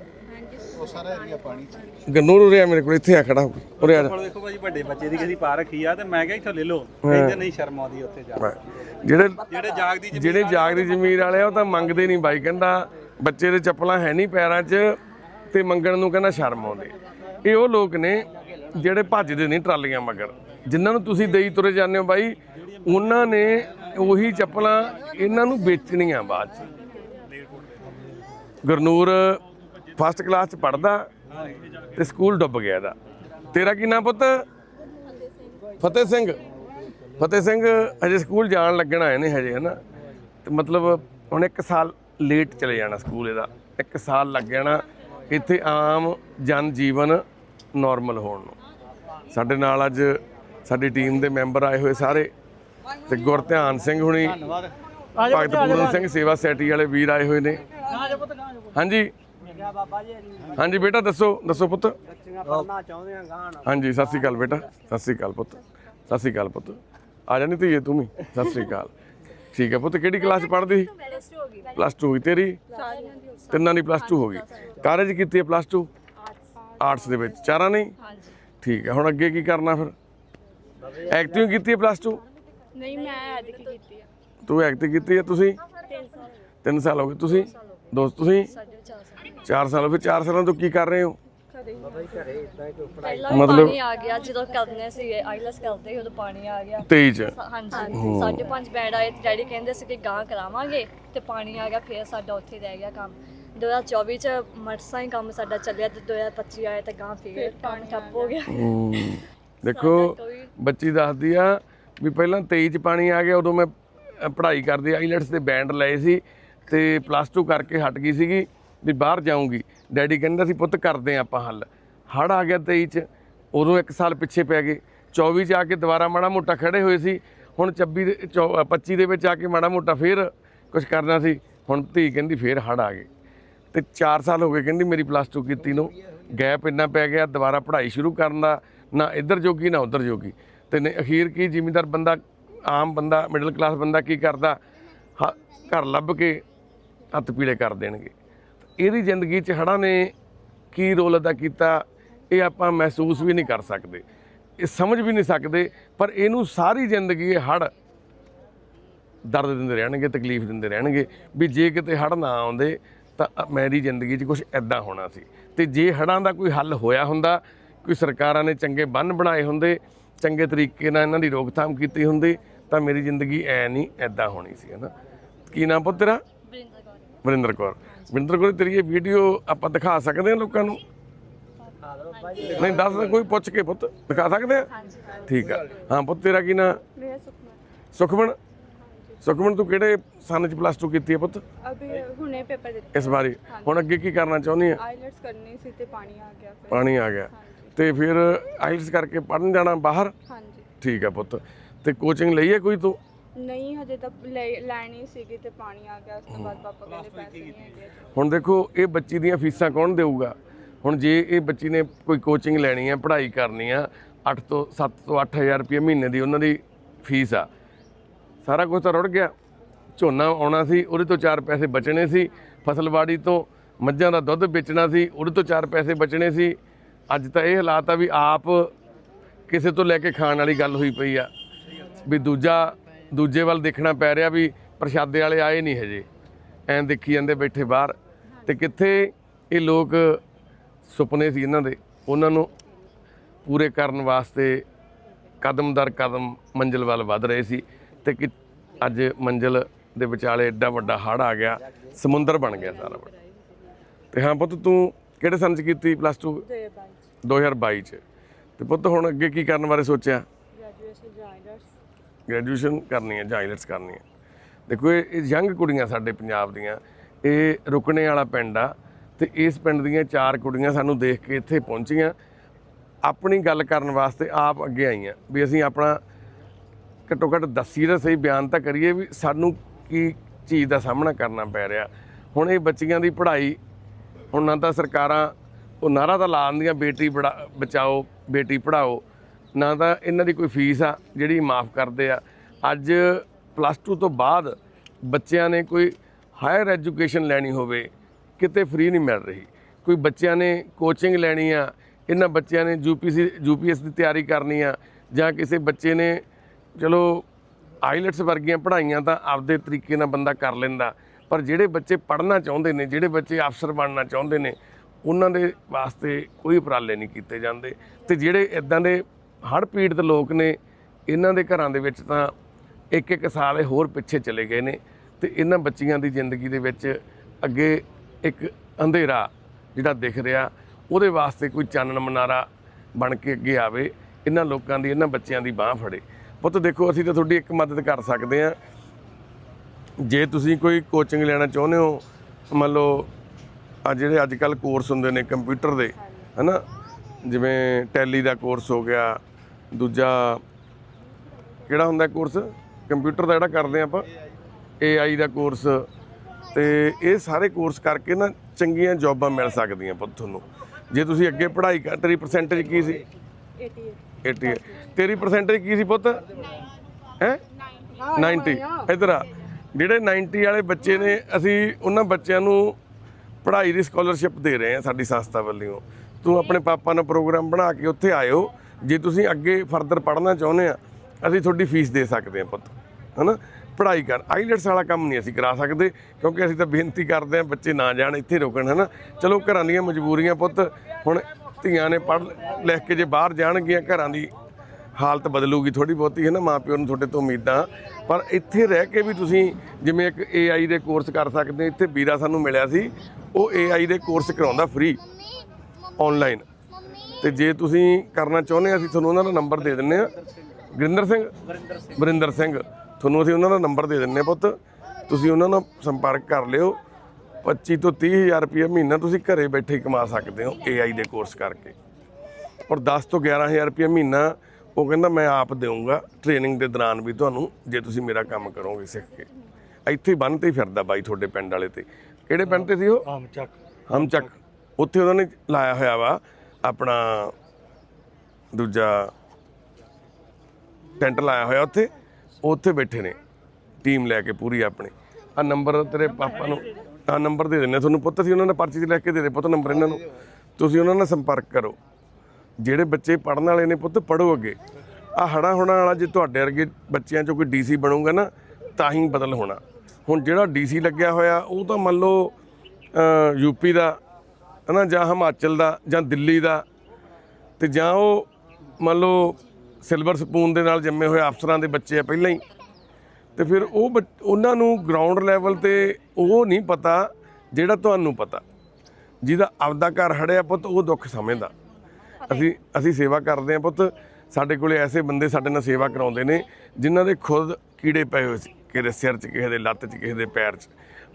ਉਹ ਸਾਰਾ ਏਰੀਆ ਪਾਣੀ 'ਚ। ਗਨੂਰ ਉਰੇ ਆ ਮੇਰੇ ਕੋਲ ਇੱਥੇ ਆ ਖੜਾ ਹੋ ਕੇ ਉਰੇ ਆ ਜਾ। ਕੋਲ ਦੇਖੋ ਭਾਜੀ ਵੱਡੇ ਬੱਚੇ ਦੀ ਕਿਸੇ ਪਾ ਰੱਖੀ ਆ ਤੇ ਮੈਂ ਕਿਹਾ ਇੱਥੋਂ ਲੈ ਲਓ ਕਹਿੰਦੇ ਨਹੀਂ ਸ਼ਰਮ ਆਉਂਦੀ ਉੱਥੇ ਜਾ ਕੇ। ਜਿਹੜੇ ਜਿਹੜੇ ਜਾਗਦੀ ਜਿਹੜੇ ਜਾਗਦੀ ਜ਼ਮੀਰ ਵਾਲੇ ਆ ਉਹ ਤਾਂ ਮੰਗਦੇ ਨਹੀਂ ਬਾਈ ਕਹਿੰਦਾ ਬੱਚੇ ਦੇ ਚੱਪਲਾਂ ਹੈ ਨਹੀਂ ਪੈਰਾਂ 'ਚ ਤੇ ਮੰਗਣ ਨੂੰ ਕਹਿੰਦਾ ਸ਼ਰਮ ਆਉਂਦੀ। ਇਹ ਉਹ ਲੋਕ ਨੇ ਜਿਹੜੇ ਭੱਜਦੇ ਨਹੀਂ ਟਰਾਲੀਆਂ ਮਗਰ। ਜਿਨ੍ਹਾਂ ਨੂੰ ਤੁਸੀਂ ਦੇਈ ਤੁਰੇ ਜਾਂਦੇ ਹੋ ਬਾਈ ਉਹਨਾਂ ਨੇ ਉਹੀ ਚੱਪਲਾਂ ਇਹਨਾਂ ਨੂੰ ਵੇਚਣੀਆਂ ਬਾਅਦ 'ਚ। ਗੁਰਨੂਰ ਫਸਟ ਕਲਾਸ 'ਚ ਪੜਦਾ ਤੇ ਸਕੂਲ ਡੁੱਬ ਗਿਆ ਇਹਦਾ। ਤੇਰਾ ਕੀ ਨਾਮ ਪੁੱਤ? ਫਤਿਹ ਸਿੰਘ। ਫਤਿਹ ਸਿੰਘ ਹਜੇ ਸਕੂਲ ਜਾਣ ਲੱਗਣ ਆਏ ਨੇ ਹਜੇ ਹਨਾ? ਤੇ ਮਤਲਬ ਹੁਣ ਇੱਕ ਸਾਲ ਲੇਟ ਚਲੇ ਜਾਣਾ ਸਕੂਲ ਇਹਦਾ। ਇੱਕ ਸਾਲ ਲੱਗ ਜਾਣਾ ਇੱਥੇ ਆਮ ਜਨ ਜੀਵਨ ਨਾਰਮਲ ਹੋਣ ਨੂੰ। ਸਾਡੇ ਨਾਲ ਅੱਜ ਸਾਡੀ ਟੀਮ ਦੇ ਮੈਂਬਰ ਆਏ ਹੋਏ ਸਾਰੇ। ਤੇ ਗੁਰਧਿਆਨ ਸਿੰਘ ਹੁਣੀ ਭਗਤ ਪੂਰਨ ਸਿੰਘ ਸੇਵਾ ਸੈਟੀ ਵਾਲੇ ਵੀਰ ਆਏ ਹੋਏ ਨੇ। ਹਾਂਜੀ। ਹਾਂਜੀ ਬੇਟਾ ਦੱਸੋ ਦੱਸੋ ਪੁੱਤ। ਪੜਨਾ ਚਾਹੁੰਦੇ ਆ ਗਾਣ ਹਾਂਜੀ ਸਤਿ ਸ੍ਰੀ ਅਕਾਲ ਬੇਟਾ ਸਤਿ ਸ੍ਰੀ ਅਕਾਲ ਪੁੱਤ ਸਤਿ ਸ੍ਰੀ ਅਕਾਲ ਪੁੱਤ। ਆ ਜਾਣੀ ਧੀਏ ਤੂੰ ਵੀ ਸਤਿ ਸ੍ਰੀ ਅਕਾਲ। ਠੀਕ ਹੈ ਪੁੱਤ ਕਿਹੜੀ ਕਲਾਸ ਪੜ੍ਹਦੀ ਸੀ? ਪਲੱਸ 2 ਹੋ ਗਈ ਤੇਰੀ? ਤਿੰਨਾਂ ਦੀ ਪਲੱਸ 2 ਹੋ ਗਈ। ਕਾਲਜ ਕੀਤੀ ਹੈ ਪਲੱਸ 2 ਆਰਟਸ ਦੇ ਵਿੱਚ ਚਾਰਾਂ ਨਹੀਂ? ਠੀਕ ਹੈ ਹੁਣ ਅੱਗੇ ਕੀ ਕਰਨਾ ਫਿਰ? ਐਕਟਿੰਗ ਕੀਤੀ ਹੈ ਪਲੱਸ 2 ਨਹੀਂ ਮੈਂ ਐਡ ਕੀ ਕੀਤੀ ਆ ਤੂੰ ਐਕਟਿੰਗ ਕੀਤੀ ਹੈ ਤੁਸੀਂ? 3 ਸਾਲ। ਹੋ ਗਏ ਤੁਸੀਂ। ਦੋਸਤ ਤੁਸੀਂ? 4 ਸਾਲ ਗਏ 4 ਸਾਲਾਂ ਤੋਂ ਕੀ ਕਰ ਰਹੇ ਹੋ? ਪਹਿਲਾਂ ਮਤਲਬ ਪਾਣੀ ਆ ਗਿਆ ਜਦੋਂ ਕਰਨੇ ਸੀਗੇ ਆਈਲੈਸ ਕਰਦੇ ਸੀ ਉਦੋਂ ਪਾਣੀ ਆ ਗਿਆ। 23 ਚ ਹਾਂਜੀ। ਸਾਡੇ ਪੰਜ ਬੈਂਡ ਆਏ ਤੇ ਡੈਡੀ ਕਹਿੰਦੇ ਸੀ ਕਿ ਗਾਂ ਕਰਾਵਾਂਗੇ ਤੇ ਪਾਣੀ ਆ ਗਿਆ ਫਿਰ ਸਾਡਾ ਉੱਥੇ ਰਹਿ ਗਿਆ ਕੰਮ। 2024 ਚ ਮਰਸਾਂ ਹੀ ਕੰਮ ਸਾਡਾ ਚੱਲਿਆ ਤੇ 2025 ਆਇਆ ਤੇ ਗਾਂ ਫਿਰ ਪਾਣੀ ਠੱਪ ਹੋ ਗਿਆ। ਹੂੰ। ਦੇਖੋ ਬੱਚੀ ਦੱਸਦੀ ਆ ਵੀ ਪਹਿਲਾਂ 23 ਚ ਪਾਣੀ ਆ ਗਿਆ ਉਦੋਂ ਮੈਂ ਅ, ਪੜ੍ਹਾਈ ਕਰਦੀ ਆਈਲੈਟਸ ਦੇ ਬੈਂਡ ਲਏ ਸੀ ਤੇ ਪਲੱਸ 2 ਕਰਕੇ ਹਟ ਗਈ ਸੀਗੀ। ਵੀ ਬਾਹਰ ਜਾਊਂਗੀ। ਡੈਡੀ ਕਹਿੰਦਾ ਸੀ ਪੁੱਤ ਕਰਦੇ ਆਂ ਆਪਾਂ ਹੱਲ। ਹੜ ਆ ਗਿਆ 23 ਚ। ਉਦੋਂ ਇੱਕ ਸਾਲ ਪਿੱਛੇ ਪੈ ਗਏ। 24 ਚ ਆ ਕੇ ਦੁਬਾਰਾ ਮਾੜਾ ਮੋਟਾ ਖੜੇ ਹੋਏ ਸੀ। ਹੁਣ 26 ਦੇ ਚੌ- ਅ, 25 ਦੇ ਵਿੱਚ ਆ ਕੇ ਮਾੜਾ ਮੋਟਾ ਫੇਰ ਕੁਝ ਕਰਨਾ ਸੀ। ਹੁਣ ਧੀ ਕਹਿੰਦੀ ਫੇਰ ਹੜ ਆ ਗਏ। ਤੇ 4 ਸਾਲ ਹੋ ਗਏ ਕਹਿੰਦੀ ਮੇਰੀ ਪਲੱਸ 2 ਕੀਤੀ ਨੂੰ। ਗੈਪ ਇੰਨਾ ਪੈ ਗਿਆ ਦੁਬਾਰਾ ਪੜ੍ਹਾਈ ਸ਼ੁਰੂ ਕਰਨ ਦਾ। ਨਾ ਇੱਧਰ ਜੋਗੀ ਨਾ ਉੱਧਰ ਜੋਗੀ। ਤੇ ਨੇ ਅਖੀਰ ਕੀ ਜ਼ਿਮੀਂਦਾਰ ਬੰਦਾ ਆਮ ਬੰਦਾ ਮਿਡਲ ਕਲਾਸ ਬੰਦਾ ਕੀ ਕਰਦਾ? ਹ- ਘਰ ਲੱਭ ਕੇ ਹੱਥ ਪੀਲੇ ਕਰ ਦੇਣਗੇ। ਇਹਦੀ ਜ਼ਿੰਦਗੀ 'ਚ ਹੜ੍ਹਾਂ ਨੇ ਕੀ ਰੋਲ ਅਦਾ ਕੀਤਾ ਇਹ ਆਪਾਂ ਮਹਿਸੂਸ ਵੀ ਨਹੀਂ ਕਰ ਸਕਦੇ। ਇਹ ਸਮਝ ਵੀ ਨਹੀਂ ਸਕਦੇ ਪਰ ਇਹਨੂੰ ਸਾਰੀ ਜ਼ਿੰਦਗੀ ਇਹ ਹੜ੍ਹ ਦਰਦ ਦਿੰਦੇ ਰਹਿਣਗੇ ਤਕਲੀਫ ਦਿੰਦੇ ਰਹਿਣਗੇ ਵੀ ਜੇ ਕਿਤੇ ਹੜ੍ਹ ਨਾ ਆਉਂਦੇ ਤਾਂ ਮੇਰੀ ਜ਼ਿੰਦਗੀ 'ਚ ਕੁਝ ਐਦਾਂ ਹੋਣਾ ਸੀ। ਤੇ ਜੇ ਹੜ੍ਹਾਂ ਦਾ ਕੋਈ ਹੱਲ ਹੋਇਆ ਹੁੰਦਾ ਕੋਈ ਸਰਕਾਰਾਂ ਨੇ ਚੰਗੇ ਬੰਨ ਬਣਾਏ ਹੁੰਦੇ ਚੰਗੇ ਤਰੀਕੇ ਨਾਲ ਇਹਨਾਂ ਦੀ ਰੋਕਥਾਮ ਕੀਤੀ ਹੁੰਦੀ ਤਾਂ ਮੇਰੀ ਜ਼ਿੰਦਗੀ ਐ ਨਹੀਂ ਐਦਾਂ ਹੋਣੀ ਸੀ ਹਨਾ ਕੀ ਨਾਮ ਪੁੱਤ ਤੇਰਾ ਵਰਿੰਦਰ ਕੌਰ। ਵਰਿੰਦਰ ਕੌਰ। ਤੇਰੀ ਇਹ ਵੀਡੀਓ ਆਪਾਂ ਦਿਖਾ ਸਕਦੇ ਹਾਂ ਲੋਕਾਂ ਨੂੰ? ਨਹੀਂ ਦੱਸ ਕੋਈ ਪੁੱਛ ਕੇ ਪੁੱਤ ਦਿਖਾ ਸਕਦੇ ਆ ਠੀਕ ਆ। ਹਾਂ ਪੁੱਤ ਤੇਰਾ ਕੀ ਨਾਂ? ਮੇਰਾ ਸੁਪਨਾ ਸੁਖਮਨ? ਸੁਖਮਨ ਤੂੰ ਕਿਹੜੇ ਸਨ ਚ ਪਲੱਸ 2 ਕੀਤੀ ਹੈ ਪੁੱਤ? ਅਭੀ ਹੁਣੇ ਪੇਪਰ ਦਿੱਤੇ। ਇਸ ਵਾਰੀ। ਹੁਣ ਅੱਗੇ ਕੀ ਕਰਨਾ ਚਾਹੁੰਦੀ ਹੈ ਆਈਲੈਟਸ ਕਰਨੀ ਸੀ ਤੇ ਪਾਣੀ ਆ ਗਿਆ ਫਿਰ। ਪਾਣੀ ਆ ਗਿਆ। ਤੇ ਫਿਰ ਆਈਲਟਸ ਕਰਕੇ ਪੜਨ ਜਾਣਾ ਬਾਹਰ? ਹਾਂਜੀ। ਠੀਕ ਹੈ ਪੁੱਤ। ਤੇ ਕੋਚਿੰਗ ਲਈ ਹੈ ਕੋਈ ਤੂੰ? ਨਹੀਂ ਹਜੇ ਤਾਂ ਲੈ- ਲੈਣੀ ਸੀਗੀ ਤੇ ਪਾਣੀ ਆ ਗਿਆ ਉਸ ਤੋਂ ਬਾਅਦ ਪਾਪਾ ਕਹਿੰਦੇ ਪੈਸੇ ਨਹੀਂ ਹੈਗੇ ਹੁਣ ਦੇਖੋ ਇਹ ਬੱਚੀ ਦੀਆਂ ਫੀਸਾਂ ਕੌਣ ਦੇਊਗਾ? ਹੁਣ ਜੇ ਇਹ ਬੱਚੀ ਨੇ ਕੋਈ ਕੋਚਿੰਗ ਲੈਣੀ ਆ ਪੜ੍ਹਾਈ ਕਰਨੀ ਆ 8 ਤੋਂ 7 ਤੋਂ 8000 ਰੁਪਏ ਮਹੀਨੇ ਦੀ ਉਹਨਾਂ ਦੀ ਫੀਸ ਆ। ਸਾਰਾ ਕੁਝ ਤਾਂ ਰੁੜ ਗਿਆ। ਝੋਨਾ ਆਉਣਾ ਸੀ ਉਹਦੇ ਤੋਂ 4 ਪੈਸੇ ਬਚਣੇ ਸੀ। ਫਸਲਵਾੜੀ ਤੋਂ ਮੱਝਾਂ ਦਾ ਦੁੱਧ ਵੇਚਣਾ ਸੀ ਉਹਦੇ ਤੋਂ 4 ਪੈਸੇ ਬਚਣੇ ਸੀ। ਅੱਜ ਤਾਂ ਇਹ ਹਾਲਾਤ ਆ ਵੀ ਆਪ ਕਿਸੇ ਤੋਂ ਲੈ ਕੇ ਖਾਣ ਵਾਲੀ ਗੱਲ ਹੋਈ ਪਈ ਆ। ਵੀ ਦੂਜਾ ਦੂਜੇ ਵੱਲ ਦੇਖਣਾ ਪੈ ਰਿਹਾ ਵੀ ਪ੍ਰਸ਼ਾਦੇ ਵਾਲੇ ਆਏ ਨਹੀਂ ਹਜੇ। ਐਂ ਦੇਖੀ ਜਾਂਦੇ ਬੈਠੇ ਬਾਹਰ। ਤੇ ਕਿੱਥੇ ਇਹ ਲੋਕ ਸੁਪਨੇ ਸੀ ਇਹਨਾਂ ਦੇ। ਉਹਨਾਂ ਨੂੰ ਪੂਰੇ ਕਰਨ ਵਾਸਤੇ ਕਦਮ ਦਰ ਕਦਮ ਮੰਜ਼ਿਲ ਵੱਲ ਵੱਧ ਰਹੇ ਸੀ। ਤੇ ਕਿ ਅੱਜ ਮੰਜ਼ਿਲ ਦੇ ਵਿਚਾਲੇ ਏਡਾ ਵੱਡਾ ਹੜ ਆ ਗਿਆ। ਸਮੁੰਦਰ ਬਣ ਗਿਆ ਸਾਰਾ ਵੱਡਾ। ਤੇ ਹਾਂ ਪੁੱਤ ਤੂੰ ਕਿਹੜੇ ਸੰਨ ਚ ਕੀਤੀ ਪਲੱਸ 2 2022 ਚ। ਤੇ ਪੁੱਤ ਹੁਣ ਅੱਗੇ ਕੀ ਕਰਨ ਬਾਰੇ ਸੋਚਿਆ? ਗ੍ਰੈਜੂਏਸ਼ਨ ਜੁਆਇਨਰਸ ਗ੍ਰੈਜੂਏਸ਼ਨ ਕਰਨੀ ਹੈ ਜਾਂ ਆਈਲੈਟਸ ਕਰਨੀ ਹੈ। ਦੇਖੋ, ਇਹ ਯੰਗ ਕੁੜੀਆਂ ਸਾਡੇ ਪੰਜਾਬ ਦੀਆਂ, ਇਹ ਰੁਕਣੇ ਵਾਲਾ ਪਿੰਡ ਆ ਤੇ ਇਸ ਪਿੰਡ ਦੀਆਂ ਚਾਰ ਕੁੜੀਆਂ ਸਾਨੂੰ ਦੇਖ ਕੇ ਇੱਥੇ ਪਹੁੰਚੀਆਂ। ਆਪਣੀ ਗੱਲ ਕਰਨ ਵਾਸਤੇ ਆਪ ਅੱਗੇ ਆਈਆਂ ਵੀ ਅਸੀਂ ਆਪਣਾ ਘੱਟੋ ਘੱਟ ਦੱਸੀ ਤਾਂ ਸਹੀ, ਬਿਆਨ ਤਾਂ ਕਰੀਏ ਵੀ ਸਾਨੂੰ ਕੀ ਚੀਜ਼ ਦਾ ਸਾਹਮਣਾ ਕਰਨਾ ਪੈ ਰਿਹਾ। ਹੁਣ ਇਹ ਬੱਚੀਆਂ ਦੀ ਪੜ੍ਹਾਈ, ਹੁਣ ਨਾ ਤਾਂ ਸਰਕਾਰਾਂ ਉਹ ਨਾਰਾ ਤਾਂ ਲਾ ਦਿੰਦੀਆਂ, ਬੇਟੀ ਬੜਾ, ਬਚਾਓ, ਬੇਟੀ ਪੜ੍ਹਾਓ। ਨਾ ਤਾਂ ਇਹਨਾਂ ਦੀ ਕੋਈ ਫੀਸ ਆ, ਜਿਹੜੀ ਮਾਫ ਕਰਦੇ ਆ। ਅੱਜ ਪਲੱਸ 2 ਤੋਂ ਬਾਅਦ ਬੱਚਿਆਂ ਨੇ ਕੋਈ ਹਾਇਰ ਐਜੂਕੇਸ਼ਨ ਲੈਣੀ ਹੋਵੇ, ਕਿਤੇ ਫ੍ਰੀ ਨਹੀਂ ਮਿਲ ਰਹੀ। ਕੋਈ ਬੱਚਿਆਂ ਨੇ ਕੋਚਿੰਗ ਲੈਣੀ ਆ, ਇਹਨਾਂ ਬੱਚਿਆਂ ਨੇ ਯੂਪੀਸੀ ਯੂਪੀਐਸ ਦੀ ਤਿਆਰੀ ਕਰਨੀ ਆ, ਜਾਂ ਕਿਸੇ ਬੱਚੇ ਨੇ ਚਲੋ ਆਈਲੈਟਸ ਵਰਗੀਆਂ ਪੜ੍ਹਾਈਆਂ ਤਾਂ ਆਪਦੇ ਤਰੀਕੇ ਨਾਲ ਬੰਦਾ ਕਰ ਲੈਂਦਾ। ਪਰ ਜਿਹੜੇ ਬੱਚੇ ਪੜ੍ਹਨਾ ਚਾਹੁੰਦੇ ਨੇ, ਜਿਹੜੇ ਬੱਚੇ ਅਫਸਰ ਬਣਨਾ ਚਾਹੁੰਦੇ ਨੇ, ਉਹਨਾਂ ਦੇ ਵਾਸਤੇ ਕੋਈ ਉਪਰਾਲੇ ਨਹੀਂ ਕੀਤੇ ਜਾਂਦੇ। ਤੇ ਜਿਹੜੇ ਇਦਾਂ ਦੇ ਹੜ੍ਹ ਪੀੜਤ ਲੋਕ ਨੇ ਇਹਨਾਂ ਦੇ ਘਰਾਂ ਦੇ ਵਿੱਚ ਤਾਂ ਇੱਕ ਇੱਕ ਸਾਲ ਇਹ ਹੋਰ ਪਿੱਛੇ ਚਲੇ ਗਏ ਨੇ ਤੇ ਇਹਨਾਂ ਬੱਚੀਆਂ ਦੀ ਜ਼ਿੰਦਗੀ ਦੇ ਵਿੱਚ ਅੱਗੇ ਇੱਕ ਅੰਧੇਰਾ ਜਿਹੜਾ ਦਿਖ ਰਿਹਾ ਉਹਦੇ ਵਾਸਤੇ ਕੋਈ ਚਾਨਣ ਮਨਾਰਾ ਬਣ ਕੇ ਅੱਗੇ ਆਵੇ ਇਹਨਾਂ ਲੋਕਾਂ ਦੀ ਇਹਨਾਂ ਬੱਚਿਆਂ ਦੀ ਬਾਹ ਫੜੇ। ਪੁੱਤ ਦੇਖੋ ਅਸੀਂ ਤਾਂ ਤੁਹਾਡੀ ਇੱਕ ਮਦਦ ਕਰ ਸਕਦੇ ਹਾਂ। ਜੇ ਤੁਸੀਂ ਕੋਈ ਕੋਚਿੰਗ ਲੈਣਾ ਚਾਹੁੰਦੇ ਹੋ ਮੰਨ ਲਓ ਆ ਜਿਹੜੇ ਅੱਜ ਕੱਲ ਕੋਰਸ ਹੁੰਦੇ ਨੇ ਕੰਪਿਊਟਰ ਦੇ ਹਨਾ? ਜਿਵੇਂ ਟੈਲੀ ਦਾ ਕੋਰਸ ਹੋ ਗਿਆ ਦੂਜਾ ਕਿਹੜਾ ਹੁੰਦਾ ਕੋਰਸ ਕੰਪਿਊਟਰ ਦਾ ਜਿਹੜਾ ਕਰਦੇ ਹਾਂ ਆਪਾਂ AI ਦਾ ਕੋਰਸ ਤੇ ਇਹ ਸਾਰੇ ਕੋਰਸ ਕਰਕੇ ਨਾ ਚੰਗੀਆਂ ਜੌਬਾਂ ਮਿਲ ਸਕਦੀਆਂ ਪੁੱਤ ਤੁਹਾਨੂੰ। ਜੇ ਤੁਸੀਂ ਅੱਗੇ ਪੜ੍ਹਾਈ ਕਰ, ਤੇਰੀ ਪਰਸੈਂਟੇਜ ਕੀ ਸੀ? 88 80 ਤੇਰੀ ਪਰਸੈਂਟੇਜ ਕੀ ਸੀ ਪੁੱਤ? ਹੈ? 90 ਇਧਰ ਆ। ਜਿਹੜੇ 90 ਵਾਲੇ ਬੱਚੇ ਨੇ, ਅਸੀਂ ਉਹਨਾਂ ਬੱਚਿਆਂ ਨੂੰ ਪੜ੍ਹਾਈ ਦੀ ਸਕਾਲਰਸ਼ਿਪ ਦੇ ਰਹੇ ਹਾਂ ਸਾਡੀ ਸੰਸਥਾ ਵੱਲੋਂ। ਤੂੰ ਆਪਣੇ ਪਾਪਾ ਨਾਲ ਪ੍ਰੋਗਰਾਮ ਬਣਾ ਕੇ ਉੱਥੇ ਆਇਓ। ਜੇ ਤੁਸੀਂ ਅੱਗੇ ਫਰਦਰ ਪੜ੍ਹਨਾ ਚਾਹੁੰਦੇ ਆ, ਅਸੀਂ ਤੁਹਾਡੀ ਫੀਸ ਦੇ ਸਕਦੇ ਹਾਂ ਪੁੱਤ, ਹਨਾ? ਪੜ੍ਹਾਈ ਕਰ, ਆਈਲੈਟਸ ਵਾਲਾ ਕੰਮ ਨਹੀਂ ਅਸੀਂ ਕਰਾ ਸਕਦੇ, ਕਿਉਂਕਿ ਅਸੀਂ ਤਾਂ ਬੇਨਤੀ ਕਰਦੇ ਹਾਂ ਬੱਚੇ ਨਾ ਜਾਣ, ਇੱਥੇ ਰੁਕਣ, ਹਨਾ? ਚਲੋ, ਘਰਾਂ ਦੀਆਂ ਮਜਬੂਰੀਆਂ ਪੁੱਤ, ਹੁਣ ਧੀਆਂ ਨੇ ਪੜ੍ਹ ਲਿਖ ਕੇ ਜੇ ਬਾਹਰ ਜਾਣਗੀਆਂ, ਘਰਾਂ ਦੀ ਹਾਲਤ ਬਦਲੂਗੀ ਥੋੜੀ ਬਹੁਤੀ ਹੈ ਨਾ ਮਾਪਿਓ ਨੂੰ ਤੁਹਾਡੇ ਤੋਂ ਉਮੀਦਾਂ, ਪਰ ਇੱਥੇ ਰਹਿ ਕੇ ਵੀ ਤੁਸੀਂ ਜਿਵੇਂ ਇੱਕ AI ਦੇ ਕੋਰਸ ਕਰ ਸਕਦੇ ਇੱਥੇ ਵੀਰਾ ਸਾਨੂੰ ਮਿਲਿਆ ਸੀ, ਉਹ AI ਦੇ ਕੋਰਸ ਕਰਾਉਂਦਾ ਫ੍ਰੀ ਆਨਲਾਈਨ ਤੇ ਜੇ ਤੁਸੀਂ ਕਰਨਾ ਚਾਹੁੰਦੇ ਆ ਅਸੀਂ ਤੁਹਾਨੂੰ ਉਹਨਾਂ ਦਾ ਨੰਬਰ ਦੇ ਦਿੰਨੇ ਆ ਗੁਰਿੰਦਰ ਸਿੰਘ? ਵਰਿੰਦਰ ਸਿੰਘ। ਤੁਹਾਨੂੰ ਅਸੀਂ ਉਹਨਾਂ ਦਾ ਨੰਬਰ ਦੇ ਦਿੰਨੇ ਪੁੱਤ। ਤੁਸੀਂ ਉਹਨਾਂ ਨਾਲ ਸੰਪਰਕ ਕਰ ਲਿਓ। 25 ਤੋਂ 30 ਹਜ਼ਾਰ ਰੁਪਏ ਮਹੀਨਾ ਤੁਸੀਂ ਘਰੇ ਬੈਠੇ ਕਮਾ ਸਕਦੇ ਹੋ AI ਦੇ ਕੋਰਸ ਕਰਕੇ। ਔਰ 10 ਤੋਂ 11000 ਰੁਪਏ ਮਹੀਨਾ ਉਹ ਕਹਿੰਦਾ ਮੈਂ ਆਪ ਦੇਵਾਂਗਾ ਟ੍ਰੇਨਿੰਗ ਦੇ ਦੌਰਾਨ ਵੀ ਤੁਹਾਨੂੰ ਜੇ ਤੁਸੀਂ ਮੇਰਾ ਕੰਮ ਕਰੋਗੇ ਸਿੱਖ ਕੇ। ਇੱਥੇ ਬੰਨ ਤੇ ਹੀ ਫਿਰਦਾ ਬਾਈ ਤੁਹਾਡੇ ਪਿੰਡ ਵਾਲੇ ਤੇ। ਕਿਹੜੇ ਪਿੰਡ ਤੇ ਸੀ ਉਹ? ਆਮ ਚੱਕ ਹਮਚੱਕ। ਉੱਥੇ ਉਹਨਾਂ ਨੇ ਲਾਇਆ ਹੋਇਆ ਵਾ ਆਪਣਾ ਦੂਜਾ ਟੈਂਟ ਲਾਇਆ ਹੋਇਆ ਉੱਥੇ ਉਹ ਉੱਥੇ ਬੈਠੇ ਨੇ ਟੀਮ ਲੈ ਕੇ ਪੂਰੀ ਆਪਣੀ। ਆ ਨੰਬਰ ਤੇਰੇ ਪਾਪਾ ਨੂੰ ਆ ਨੰਬਰ ਦੇ ਦਿੰਨੇ ਤੁਹਾਨੂੰ ਪੁੱਤ ਸੀ ਉਹਨਾਂ ਨੇ ਪਰਚੀ 'ਚ ਲਿਖ ਕੇ ਦੇ ਦੇ ਪੁੱਤ ਨੰਬਰ ਇਹਨਾਂ ਨੂੰ। ਤੁਸੀਂ ਉਹਨਾਂ ਨਾਲ ਸੰਪਰਕ ਕਰੋ। ਜਿਹੜੇ ਬੱਚੇ ਪੜਨ ਵਾਲੇ ਨੇ ਪੁੱਤ ਪੜੋ ਅੱਗੇ। ਆ ਹੜਾ ਹੋਣਾ ਵਾਲਾ ਜੇ ਤੁਹਾਡੇ ਵਰਗੇ ਬੱਚਿਆਂ 'ਚੋਂ ਕੋਈ ਡੀਸੀ ਬਣੂਗਾ ਨਾ, ਤਾਂ ਹੀ ਬਦਲ ਹੋਣਾ। ਹੁਣ ਜਿਹੜਾ ਡੀਸੀ ਲੱਗਿਆ ਹੋਇਆ, ਉਹ ਤਾਂ ਮੰਨ ਲਓ ਯੂਪੀ ਦਾ ਹਨਾ ਜਾਂ ਹਿਮਾਚਲ ਦਾ ਜਾਂ ਦਿੱਲੀ ਦਾ ਤੇ ਜਾਂ ਉਹ ਮੰਨ ਲਓ ਸਿਲਵਰ ਸਪੂਨ ਦੇ ਨਾਲ ਜੰਮੇ ਹੋਏ ਅਫਸਰਾਂ ਦੇ ਬੱਚੇ ਆ ਪਹਿਲਾਂ ਹੀ ਤੇ ਫਿਰ ਉਹ ਉਹਨਾਂ ਨੂੰ ਗਰਾਊਂਡ ਲੈਵਲ ਤੇ ਉਹ ਨਹੀਂ ਪਤਾ ਜਿਹੜਾ ਤੁਹਾਨੂੰ ਪਤਾ। ਜਿਹਦਾ ਆਪਦਾ ਘਰ ਹੜਿਆ ਪੁੱਤ ਉਹ ਦੁੱਖ ਸਮਝਦਾ। ਅਸੀਂ ਅਸੀਂ ਸੇਵਾ ਕਰਦੇ ਹਾਂ ਪੁੱਤ ਸਾਡੇ ਕੋਲੇ ਐਸੇ ਬੰਦੇ ਸਾਡੇ ਨਾਲ ਸੇਵਾ ਕਰਾਉਂਦੇ ਨੇ ਜਿਨ੍ਹਾਂ ਦੇ ਖੁਦ ਕੀੜੇ ਪਏ ਹੋਏ ਸੀ ਕਿਸੇ ਦੇ ਸਿਰ 'ਚ ਕਿਸੇ ਦੇ ਲੱਤ 'ਚ ਕਿਸੇ ਦੇ ਪੈਰ 'ਚ।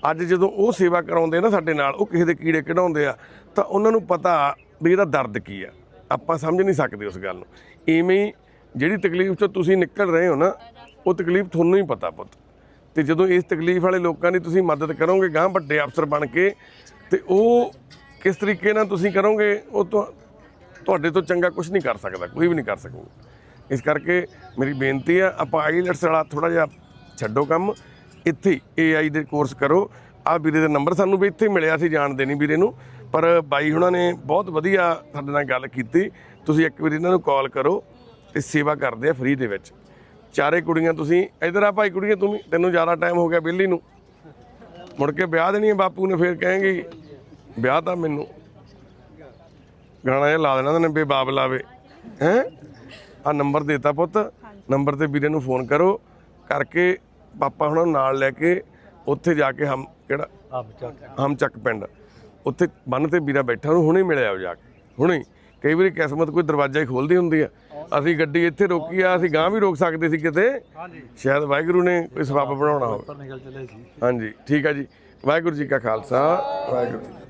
ਅੱਜ ਜਦੋਂ ਉਹ ਸੇਵਾ ਕਰਾਉਂਦੇ ਨਾ ਸਾਡੇ ਨਾਲ, ਉਹ ਕਿਸੇ ਦੇ ਕੀੜੇ ਕਢਾਉਂਦੇ ਆ, ਤਾਂ ਉਹਨਾਂ ਨੂੰ ਪਤਾ ਵੀ ਇਹਦਾ ਦਰਦ ਕੀ ਆ। ਆਪਾਂ ਸਮਝ ਨਹੀਂ ਸਕਦੇ ਉਸ ਗੱਲ ਨੂੰ। ਇਵੇਂ ਹੀ ਜਿਹੜੀ ਤਕਲੀਫ ਤੋਂ ਤੁਸੀਂ ਨਿਕਲ ਰਹੇ ਹੋ ਨਾ, ਉਹ ਤਕਲੀਫ ਤੁਹਾਨੂੰ ਹੀ ਪਤਾ ਪੁੱਤ। ਤੇ ਜਦੋਂ ਇਸ ਤਕਲੀਫ ਵਾਲੇ ਲੋਕਾਂ ਦੀ ਤੁਸੀਂ ਮਦਦ ਕਰੋਗੇ ਗਾਂ ਵੱਡੇ ਅਫਸਰ ਬਣ ਕੇ, ਤੇ ਉਹ ਕਿਸ ਤਰੀਕੇ ਨਾਲ ਤੁਸੀਂ ਕਰੋਗੇ, ਉਹ ਤੁਹਾਡੇ ਤੋਂ ਚੰਗਾ ਕੁਝ ਨਹੀਂ ਕਰ ਸਕਦਾ, ਕੋਈ ਵੀ ਨਹੀਂ ਕਰ ਸਕੂਗਾ। ਇਸ ਕਰਕੇ ਮੇਰੀ ਬੇਨਤੀ ਆ, ਆਪਾਂ ਆਈਲੈਟਸ ਵਾਲਾ ਥੋੜਾ ਜਿਹਾ ਛੱਡੋ ਕੰਮ। ਇੱਥੇ ਏਆਈ ਦੇ ਕੋਰਸ ਕਰੋ। ਆ ਵੀਰੇ ਦਾ ਨੰਬਰ ਸਾਨੂੰ ਵੀ ਇੱਥੇ ਮਿਲਿਆ ਸੀ ਜਾਣਦੇ ਨਹੀਂ ਵੀਰੇ ਨੂੰ। ਪਰ ਬਾਈ ਹੁਣਾਂ ਨੇ ਬਹੁਤ ਵਧੀਆ ਸਾਡੇ ਨਾਲ ਗੱਲ ਕੀਤੀ। ਤੁਸੀਂ ਇੱਕ ਵਾਰੀ ਇਹਨਾਂ ਨੂੰ ਕਾਲ ਕਰੋ ਤੇ ਸੇਵਾ ਕਰਦੇ ਆ ਫ੍ਰੀ ਦੇ ਵਿੱਚ। ਚਾਰੇ ਕੁੜੀਆਂ ਤੁਸੀਂ ਇਧਰ ਆ ਭਾਈ ਕੁੜੀਆਂ ਤੂੰ ਵੀ ਤੈਨੂੰ ਜ਼ਿਆਦਾ ਟਾਈਮ ਹੋ ਗਿਆ ਬਿੱਲੀ ਨੂੰ। ਮੁੜ ਕੇ ਵਿਆਹ ਦੇਣੀ ਹੈ ਬਾਪੂ ਨੇ ਫੇਰ ਕਹੇਂਗੇ ਵਿਆਹ ਤਾਂ ਮੈਨੂੰ। ਗਾਣਾ ਇਹ ਲਾ ਦੇਣਾ ਉਹਨੇ ਬੇ ਬਾਬ ਲਾਵੇ। ਹੈ? ਆ ਨੰਬਰ ਦੇਤਾ ਪੁੱਤ। ਨੰਬਰ ਤੇ ਵੀਰੇ ਨੂੰ ਫੋਨ ਕਰੋ। ਕਰਕੇ ਪਾਪਾ ਹੁਣਾਂ ਨੂੰ ਨਾਲ ਲੈ ਕੇ ਉੱਥੇ ਜਾ ਕੇ ਹਮ ਕਿਹੜਾ? ਹਮ ਚੱਕ ਪਿੰਡ। ਉੱਥੇ ਬੰਨ ਤੇ ਵੀਰਾ ਬੈਠਾ ਉਹਨੂੰ ਹੁਣੇ ਮਿਲਿਆ ਉਹ ਜਾ ਕੇ। ਹੁਣੇ। ਕਈ ਵਾਰੀ ਕਿਸਮਤ ਕੋਈ ਦਰਵਾਜ਼ਾ ਹੀ ਖੋਲਦੀ ਹੁੰਦੀ ਆ। ਅਸੀਂ ਗੱਡੀ ਇੱਥੇ ਰੋਕੀ ਆ ਅਸੀਂ ਗਾਂ ਵੀ ਰੋਕ ਸਕਦੇ ਸੀ ਕਿਤੇ। ਸ਼ਾਇਦ ਵਾਹਿਗੁਰੂ ਨੇ ਕੋਈ ਸਬੱਬ ਬਣਾਉਣਾ ਹੋਵੇ। ਹਾਂਜੀ ਠੀਕ ਆ ਜੀ। ਵਾਹਿਗੁਰੂ ਜੀ ਕਾ ਖਾਲਸਾ ਵਾਹਿਗੁਰੂ।